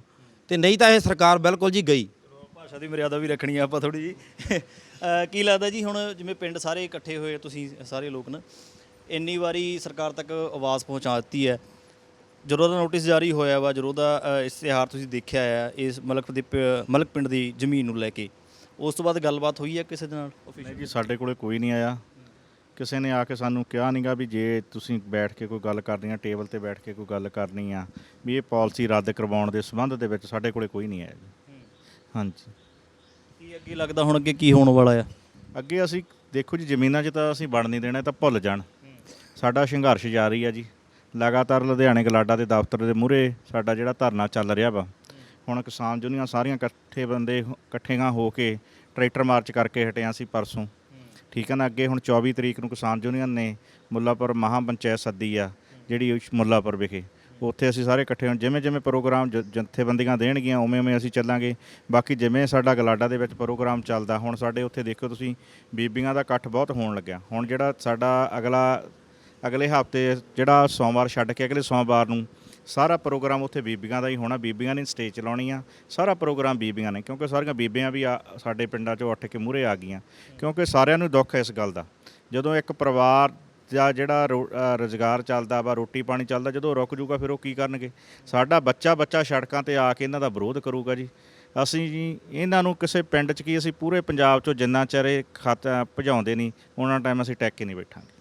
ਤੇ ਨਹੀਂ ਤਾਂ ਇਹ ਸਰਕਾਰ ਬਿਲਕੁਲ ਜੀ ਗਈ। ਭਾਸ਼ਾ ਦੀ ਮਰਿਆਦਾ ਵੀ ਰੱਖਣੀ ਆ ਆਪਾਂ ਥੋੜੀ ਜੀ ਕੀ ਲੱਗਦਾ ਜੀ ਹੁਣ ਜਿਵੇਂ ਪਿੰਡ ਸਾਰੇ ਇਕੱਠੇ ਹੋਏ ਤੁਸੀਂ ਸਾਰੇ ਲੋਕ ਨਾ ਇੰਨੀ ਵਾਰੀ ਸਰਕਾਰ ਤੱਕ ਆਵਾਜ਼ ਪਹੁੰਚਾ ਦਿੱਤੀ ਹੈ। ਜਦੋਂ ਦਾ ਨੋਟਿਸ ਜਾਰੀ ਹੋਇਆ ਵਾ ਜਦੋਂ ਦਾ ਅ, ਇਸ਼ਤਿਹਾਰ ਤੁਸੀਂ ਦੇਖਿਆ ਹੈ ਇਸ ਮਲਕ ਦੇ ਪ- ਮਲਕ ਪਿੰਡ ਦੀ ਜ਼ਮੀਨ ਨੂੰ ਲੈ ਕੇ ਉਸ ਤੋਂ ਬਾਅਦ ਗੱਲਬਾਤ ਹੋਈ ਹੈ ਕਿਸੇ ਦੇ ਨਾਲ ਨਹੀਂ ਜੀ ਸਾਡੇ ਕੋਲੇ ਕੋਈ ਨਹੀਂ ਆਇਆ। ਕਿਸੇ ਨੇ ਆ ਕੇ ਸਾਨੂੰ ਕਿਹਾ ਨਹੀਂਗਾ ਵੀ ਜੇ ਤੁਸੀਂ ਬੈਠ ਕੇ ਕੋਈ ਗੱਲ ਕਰਨੀ ਆ ਟੇਬਲ ਤੇ ਬੈਠ ਕੇ ਕੋਈ ਗੱਲ ਕਰਨੀ ਆ ਵੀ ਇਹ ਪਾਲਿਸੀ ਰੱਦ ਕਰਵਾਉਣ ਦੇ ਸੰਬੰਧ ਦੇ ਵਿੱਚ ਸਾਡੇ ਕੋਲੇ ਕੋਈ ਨਹੀਂ ਆਇਆ ਜੀ। ਹਾਂਜੀ। ਕੀ ਅੱਗੇ ਲੱਗਦਾ ਹੁਣ ਅੱਗੇ ਕੀ ਹੋਣ ਵਾਲਾ ਆ? ਅੱਗੇ ਅਸੀਂ ਦੇਖੋ ਜੀ ਜ਼ਮੀਨਾਂ 'ਚ ਤਾਂ ਅਸੀਂ ਵੜ ਨਹੀਂ ਦੇਣਾ ਇਹ ਤਾਂ ਭੁੱਲ ਜਾਣ। ਸਾਡਾ ਸੰਘਰਸ਼ ਜਾਰੀ ਆ ਜੀ। ਲਗਾਤਾਰ ਲੁਧਿਆਣੇ ਗਲਾਡਾ ਦੇ ਦਫ਼ਤਰ ਦੇ ਮੂਹਰੇ ਸਾਡਾ ਜਿਹੜਾ ਧਰਨਾ ਚੱਲ ਰਿਹਾ ਵਾ, ਹੁਣ ਕਿਸਾਨ ਯੂਨੀਅਨ ਸਾਰੀਆਂ ਇਕੱਠੇ ਬੰਦੇ ਹੋ- ਹੋ ਕੇ ਟਰੈਕਟਰ ਮਾਰਚ ਕਰਕੇ ਹਟਿਆ ਸੀ ਪਰਸੋਂ। ਠੀਕ ਹੈ ਨਾ, ਅੱਗੇ ਹੁਣ 24 ਤਰੀਕ ਨੂੰ ਕਿਸਾਨ ਯੂਨੀਅਨ ਨੇ ਮੁੱਲਾਪੁਰ ਮਹਾਂ ਪੰਚਾਇਤ ਸੱਦੀ ਆ, ਜਿਹੜੀ ਉਸ ਮੁੱਲਾਪੁਰ ਵਿਖੇ। ਉੱਥੇ ਅਸੀਂ ਸਾਰੇ ਇਕੱਠੇ ਹੋਣ ਜਿਵੇਂ ਜਿਵੇਂ ਪ੍ਰੋਗਰਾਮ ਜ- ਜਥੇਬੰਦੀਆਂ ਦੇਣਗੀਆਂ, ਉਵੇਂ ਉਵੇਂ ਅਸੀਂ ਚੱਲਾਂਗੇ। ਬਾਕੀ ਜਿਵੇਂ ਸਾਡਾ ਗਲਾਡਾ ਦੇ ਵਿੱਚ ਪ੍ਰੋਗਰਾਮ ਚੱਲਦਾ, ਹੁਣ ਸਾਡੇ ਉੱਥੇ ਦੇਖੋ ਤੁਸੀਂ ਬੀਬੀਆਂ ਦਾ ਇਕੱਠ ਬਹੁਤ ਹੋਣ ਲੱਗਿਆ। ਹੁਣ ਜਿਹੜਾ ਸਾਡਾ ਅਗਲਾ ਅਗਲੇ ਹਫ਼ਤੇ ਜਿਹੜਾ ਸੋਮਵਾਰ ਛੱਡ ਕੇ ਅਗਲੇ ਸੋਮਵਾਰ ਨੂੰ ਸਾਰਾ ਪ੍ਰੋਗਰਾਮ ਉੱਥੇ ਬੀਬੀਆਂ ਦਾ ਹੀ ਹੋਣਾ, ਬੀਬੀਆਂ ਨੇ ਸਟੇਜ ਚਲਾਉਣੀ ਆ ਸਾਰਾ ਪ੍ਰੋਗਰਾਮ ਬੀਬੀਆਂ ਨੇ, ਕਿਉਂਕਿ ਸਾਰੀਆਂ ਬੀਬੀਆਂ ਵੀ ਆ- ਸਾਡੇ ਪਿੰਡਾਂ 'ਚੋਂ ਉੱਠ ਕੇ ਮੂਹਰੇ ਆ ਗਈਆਂ, ਕਿਉਂਕਿ ਸਾਰਿਆਂ ਨੂੰ ਦੁੱਖ ਹੈ ਇਸ ਗੱਲ ਦਾ। ਜਦੋਂ ਇੱਕ ਪਰਿਵਾਰ ਜਾਂ ਜਿਹੜਾ ਰੋ- ਰੁਜ਼ਗਾਰ ਚੱਲਦਾ ਵਾ, ਰੋਟੀ ਪਾਣੀ ਚੱਲਦਾ, ਜਦੋਂ ਰੁਕ ਜੂਗਾ ਫਿਰ ਉਹ ਕੀ ਕਰਨਗੇ? ਸਾਡਾ ਬੱਚਾ ਬੱਚਾ ਸੜਕਾਂ ਤੇ ਆ ਕੇ ਇਹਨਾਂ ਦਾ ਵਿਰੋਧ ਕਰੂਗਾ ਜੀ। ਅਸੀਂ ਜੀ, ਇਹਨਾਂ ਨੂੰ ਕਿਸੇ ਪਿੰਡ 'ਚ ਕੀ, ਅਸੀਂ ਪੂਰੇ ਪੰਜਾਬ 'ਚੋਂ ਜਿੰਨਾ ਚਿਰ ਇਹ ਖਤ ਭਜਾਉਂਦੇ ਨਹੀਂ, ਉਹਨਾਂ ਟਾਈਮ ਅਸੀਂ ਟੈਕ ਕੇ ਨਹੀਂ ਬੈਠਾਂਗੇ।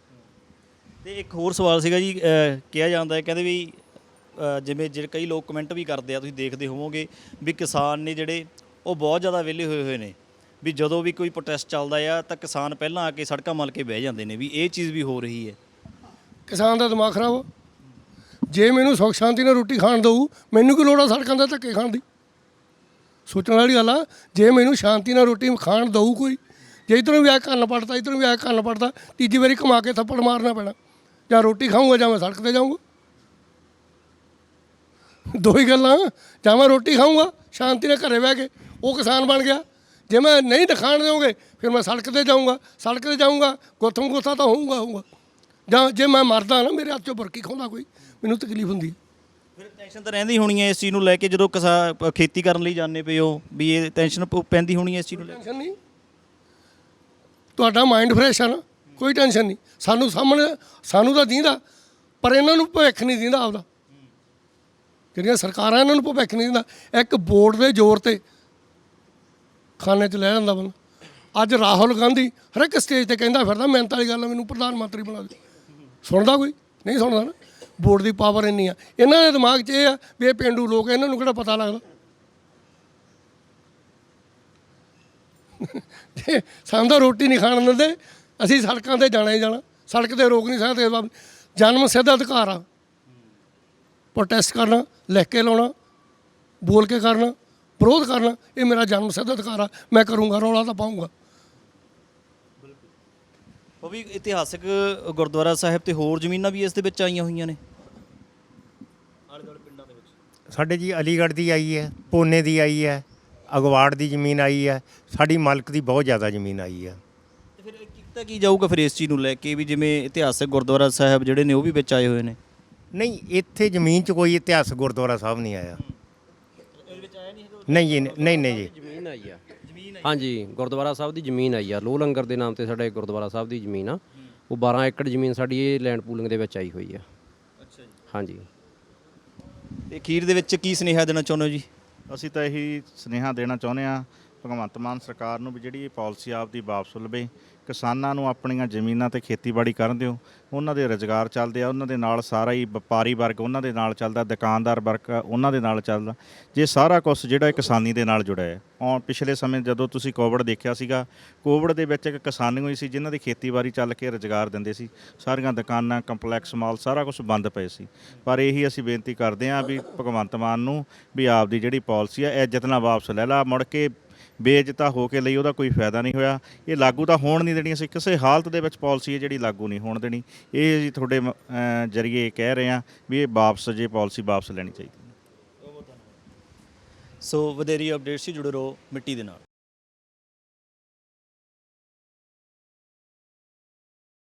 ਤੇ ਇੱਕ ਹੋਰ ਸਵਾਲ ਸੀਗਾ ਜੀ, ਅਹ, ਕਿਹਾ ਜਾਂਦਾ ਹੈ, ਕਹਿੰਦੇ ਵੀ, ਅਹ, ਜਿਵੇਂ ਜਿਹੜੇ ਕਈ ਲੋਕ ਕਮੈਂਟ ਵੀ ਕਰਦੇ ਆ, ਤੁਸੀਂ ਦੇਖਦੇ ਹੋਵੋਗੇ ਵੀ ਕਿਸਾਨ ਨੇ ਜਿਹੜੇ, ਉਹ ਬਹੁਤ ਜ਼ਿਆਦਾ ਵਿਹਲੇ ਹੋਏ ਹੋਏ ਨੇ। ਵੀ ਜਦੋਂ ਵੀ ਕੋਈ ਪ੍ਰੋਟੈਸਟ ਚੱਲਦਾ ਆ, ਤਾਂ ਕਿਸਾਨ ਪਹਿਲਾਂ ਆ ਕੇ ਸੜਕਾਂ ਮਲ ਕੇ ਬਹਿ ਜਾਂਦੇ ਨੇ ਵੀ ਇਹ ਚੀਜ਼ ਵੀ ਹੋ ਰਹੀ ਹੈ। ਕਿਸਾਨ ਦਾ ਦਿਮਾਗ ਖਰਾਬ ਆ। ਜੇ ਮੈਨੂੰ ਸੁੱਖ ਸ਼ਾਂਤੀ ਨਾਲ ਰੋਟੀ ਖਾਣ ਦਊ, ਮੈਨੂੰ ਕੀ ਲੋੜ ਆ ਸੜਕਾਂ ਦੇ ਧੱਕੇ ਖਾਣ ਦੀ? ਸੋਚਣ ਵਾਲੀ ਗੱਲ ਆ, ਜੇ ਮੈਨੂੰ ਸ਼ਾਂਤੀ ਨਾਲ ਰੋਟੀ ਖਾਣ ਦਊ ਕੋਈ, ਜੇ ਇੱਧਰੋਂ ਵੀ ਆ ਕੰਨ ਪੜਦਾ ਇਧਰੋਂ ਵੀ ਆ ਕੰਨ ਪੜਦਾ ਤੀਜੀ ਵਾਰੀ ਕਮਾ ਕੇ ਥੱਪੜ ਮਾਰਨਾ ਪੈਣਾ। ਜਾਂ ਰੋਟੀ ਖਾਊਂਗਾ ਜਾਂ ਮੈਂ ਸੜਕ ਤੇ ਜਾਊਂਗਾ। ਦੋ ਹੀ ਗੱਲਾਂ ਜਾਂ ਮੈਂ ਰੋਟੀ ਖਾਊਂਗਾ ਸ਼ਾਂਤੀ ਨਾਲ ਘਰੇ ਬਹਿ ਕੇ ਉਹ ਕਿਸਾਨ ਬਣ ਗਿਆ। ਜੇ ਮੈਂ ਨਹੀਂ ਦਿਖਾਣ ਦਿਓਗੇ ਫਿਰ ਮੈਂ ਸੜਕ ਤੇ ਜਾਊਂਗਾ ਸੜਕ ਤੇ ਜਾਊਂਗਾ ਗੋਥਮ ਗੋਥਾ ਤਾਂ ਹੋਊਂਗਾ ਹੋਊਂਗਾ। ਜਾਂ ਜੇ ਮੈਂ ਮਰਦਾ ਨਾ ਮੇਰੇ ਹੱਥ ਚੋਂ ਬਰਕੀ ਖਾਉਂਦਾ ਕੋਈ ਮੈਨੂੰ ਤਕਲੀਫ ਹੁੰਦੀ ਫਿਰ ਟੈਨਸ਼ਨ ਤਾਂ ਰਹਿੰਦੀ ਹੋਣੀ ਹੈ ਇਸ ਚੀਜ਼ ਨੂੰ ਲੈ ਕੇ ਜਦੋਂ ਕਿਸਾ ਖੇਤੀ ਕਰਨ ਲਈ ਜਾਂਦੇ ਪਏ ਹੋ ਵੀ ਇਹ ਟੈਨਸ਼ਨ ਪੈਂਦੀ ਹੋਣੀ ਹੈ ਇਸ ਚੀਜ਼ ਨੂੰ ਲੈ ਕੇ? ਟੈਨਸ਼ਨ ਨਹੀਂ। ਤੁਹਾਡਾ ਮਾਈਂਡ ਫਰੈਸ਼ ਆ ਨਾ। ਕੋਈ ਟੈਨਸ਼ਨ ਨਹੀਂ। ਸਾਨੂੰ ਸਾਹਮਣੇ ਸਾਨੂੰ ਤਾਂ ਦੀਂਦਾ, ਪਰ ਇਹਨਾਂ ਨੂੰ ਭਵਿੱਖ ਨਹੀਂ ਦੀਂਦਾ ਆਪਦਾ। ਜਿਹੜੀਆਂ ਸਰਕਾਰਾਂ ਇਹਨਾਂ ਨੂੰ ਭਵਿੱਖ ਨਹੀਂ ਦਿੰਦਾ, ਇੱਕ ਵੋਟ ਦੇ ਜ਼ੋਰ ਤੇ ਖਾਨੇ 'ਚ ਲੈ ਜਾਂਦਾ ਬੰਦਾ। ਅੱਜ ਰਾਹੁਲ ਗਾਂਧੀ ਹਰ ਇੱਕ ਸਟੇਜ ਤੇ ਕਹਿੰਦਾ ਫਿਰਦਾ, ਮਿਹਨਤ ਵਾਲੀ ਗੱਲ ਮੈਨੂੰ ਪ੍ਰਧਾਨ ਮੰਤਰੀ ਬਣਾ ਦੇ। ਸੁਣਦਾ ਕੋਈ? ਨਹੀਂ ਸੁਣਦਾ ਨਾ। ਵੋਟ ਦੀ ਪਾਵਰ ਇੰਨੀ ਆ। ਇਹਨਾਂ ਦੇ ਦਿਮਾਗ 'ਚ ਇਹ ਆ ਵੀ ਇਹ ਪਿੰਡੂ ਲੋਕ ਇਹਨਾਂ ਨੂੰ ਕਿਹੜਾ ਪਤਾ ਲੱਗਦਾ? ਸਾਨੂੰ ਤਾਂ ਰੋਟੀ ਨਹੀਂ ਖਾਣ ਦਿੰਦੇ। ਅਸੀਂ ਸੜਕਾਂ ਤੇ ਜਾਣਾ ਹੀ ਜਾਣਾ। ਸੜਕ ਤੇ ਰੋਕ ਨਹੀਂ ਸਕਦੇ ਬਾਬ- ਜਨਮ ਸਿੱਧ ਅਧਿਕਾਰ ਆ। ਪ੍ਰੋਟੈਸਟ ਕਰਨਾ ਲਿਖ ਕੇ ਲਾਉਣਾ ਬੋਲ ਕੇ ਕਰਨਾ ਵਿਰੋਧ ਕਰਨਾ ਇਹ ਮੇਰਾ ਜਨਮ ਸਿੱਧ ਅਧਿਕਾਰ ਆ। ਮੈਂ ਕਰੂੰਗਾ ਰੌਲਾ ਤਾਂ ਪਾਉਂਗਾ ਉਹ ਵੀ ਇਤਿਹਾਸਕ ਗੁਰਦੁਆਰਾ ਸਾਹਿਬ ਤੇ ਹੋਰ ਜ਼ਮੀਨਾਂ ਵੀ ਇਸ ਦੇ ਵਿੱਚ ਆਈਆਂ ਹੋਈਆਂ ਨੇ? ਸਾਡੇ ਜੀ ਅਲੀਗੜ੍ਹ ਦੀ ਆਈ ਹੈ ਪੋਨੇ ਦੀ ਆਈ ਹੈ ਅਗਵਾੜ ਦੀ ਜ਼ਮੀਨ ਆਈ ਹੈ ਸਾਡੀ ਮਾਲਕ ਦੀ ਬਹੁਤ ਜ਼ਿਆਦਾ ਜ਼ਮੀਨ ਆਈ ਹੈ। ਕੀਤਾ ਕੀ ਜਾਊਗਾ ਫਿਰ ਇਸ ਚੀਜ਼ ਨੂੰ ਲੈ ਕੇ ਵੀ ਜਿਵੇਂ ਇਤਿਹਾਸਕ ਗੁਰਦੁਆਰਾ ਸਾਹਿਬ ਜਿਹੜੇ ਨੇ ਉਹ ਵੀ ਵਿੱਚ ਆਏ ਹੋਏ ਨੇ? ਨਹੀਂ ਇੱਥੇ ਜ਼ਮੀਨ 'ਚ ਕੋਈ ਇਤਿਹਾਸਕ ਗੁਰਦੁਆਰਾ ਸਾਹਿਬ ਨਹੀਂ ਆਇਆ। ਨਹੀਂ ਜੀ ਨਹੀਂ ਨਹੀਂ ਜੀ। ਜ਼ਮੀਨ ਆਈ ਆ। ਹਾਂਜੀ ਗੁਰਦੁਆਰਾ ਸਾਹਿਬ ਦੀ ਜ਼ਮੀਨ ਆਈ ਆ। ਲੋ ਲੰਗਰ ਦੇ ਨਾਮ ਤੇ ਸਾਡੇ ਗੁਰਦੁਆਰਾ ਸਾਹਿਬ ਦੀ ਜ਼ਮੀਨ ਆ। ਉਹ 12 ਏਕੜ ਜ਼ਮੀਨ ਸਾਡੀ ਇਹ ਲੈਂਡ ਪੂਲਿੰਗ ਦੇ ਵਿੱਚ ਆਈ ਹੋਈ ਆ। ਅੱਛਾ ਜੀ। ਹਾਂਜੀ। ਤੇ ਅਖੀਰ ਦੇ ਵਿੱਚ ਕੀ ਸੁਨੇਹਾ ਦੇਣਾ ਚਾਹੁੰਦੇ ਹੋ ਜੀ? ਅਸੀਂ ਤਾਂ ਇਹੀ ਸੁਨੇਹਾ ਦੇਣਾ ਚਾਹੁੰਦੇ ਹਾਂ ਭਗਵੰਤ ਮਾਨ ਸਰਕਾਰ ਨੂੰ ਵੀ ਜਿਹੜੀ ਇਹ ਪਾਲਿਸੀ ਆਪਦੀ ਵਾਪਸ ਲਵੇ। ਕਿਸਾਨਾਂ ਨੂੰ ਆਪਣੀਆਂ ਜ਼ਮੀਨਾਂ ਤੇ ਖੇਤੀਬਾੜੀ ਕਰਨ ਦਿਓ। ਉਹਨਾਂ ਦੇ ਰੁਜ਼ਗਾਰ ਚੱਲਦੇ ਆ, ਉਹਨਾਂ ਦੇ ਨਾਲ ਸਾਰਾ ਹੀ ਵਪਾਰੀ ਵਰਗ ਉਹਨਾਂ ਦੇ ਨਾਲ ਚੱਲਦਾ, ਦੁਕਾਨਦਾਰ ਵਰਗ ਉਹਨਾਂ ਦੇ ਨਾਲ ਚੱਲਦਾ। ਜੇ ਸਾਰਾ ਕੁਝ ਜਿਹੜਾ ਇਹ ਕਿਸਾਨੀ ਦੇ ਨਾਲ ਜੁੜਿਆ ਹੈ। ਔਰ ਪਿਛਲੇ ਸਮੇਂ ਜਦੋਂ ਤੁਸੀਂ ਕੋਵਿਡ ਦੇਖਿਆ ਸੀਗਾ, ਕੋਵਿਡ ਦੇ ਵਿੱਚ ਇੱਕ ਕਿਸਾਨੀ ਹੋਈ ਸੀ, ਜਿਨ੍ਹਾਂ ਦੀ ਖੇਤੀਬਾੜੀ ਚੱਲ ਕੇ ਰੁਜ਼ਗਾਰ ਦਿੰਦੇ ਸੀ। ਸਾਰੀਆਂ ਦੁਕਾਨਾਂ, ਕੰਪਲੈਕਸ ਮਾਲ, ਸਾਰਾ ਕੁਝ ਬੰਦ ਪਏ ਸੀ। ਪਰ ਇਹੀ ਅਸੀਂ ਬੇਨਤੀ ਕਰਦੇ ਹਾਂ ਵੀ ਭਗਵੰਤ ਮਾਨ ਨੂੰ ਵੀ ਆਪ ਦੀ ਜਿਹੜੀ ਪਾਲਿਸੀ ਹੈ ਇੱਜ਼ਤ ਨਾਲ ਵਾਪਸ ਲੈ ਲਾ, ਮੁੜ ਕੇ ਬੇਇੱਜ਼ਤਾ ਹੋ ਕੇ ਲਈ ਉਹਦਾ ਕੋਈ ਫਾਇਦਾ ਨਹੀਂ ਹੋਇਆ। ਇਹ ਲਾਗੂ ਤਾਂ ਹੋਣ ਨਹੀਂ ਦੇਣੀ। ਅਸੀਂ ਕਿਸੇ ਹਾਲਤ ਦੇ ਵਿੱਚ ਪਾਲਿਸੀ ਹੈ ਜਿਹੜੀ ਲਾਗੂ ਨਹੀਂ ਹੋਣ ਦੇਣੀ। ਇਹ ਜੀ ਤੁਹਾਡੇ ਮ- ਜਰੀਏ ਕਹਿ ਰਹੇ ਹਾਂ ਵੀ ਇਹ ਵਾਪਸ ਜੇ ਪਾਲਿਸੀ ਵਾਪਸ ਲੈਣੀ ਚਾਹੀਦੀ ਸੋ ਵਧੇਰੀ ਅਪਡੇਟਸ ਸੀ ਜੁੜੇ ਰਹੋ ਮਿੱਟੀ ਦੇ ਨਾਲ।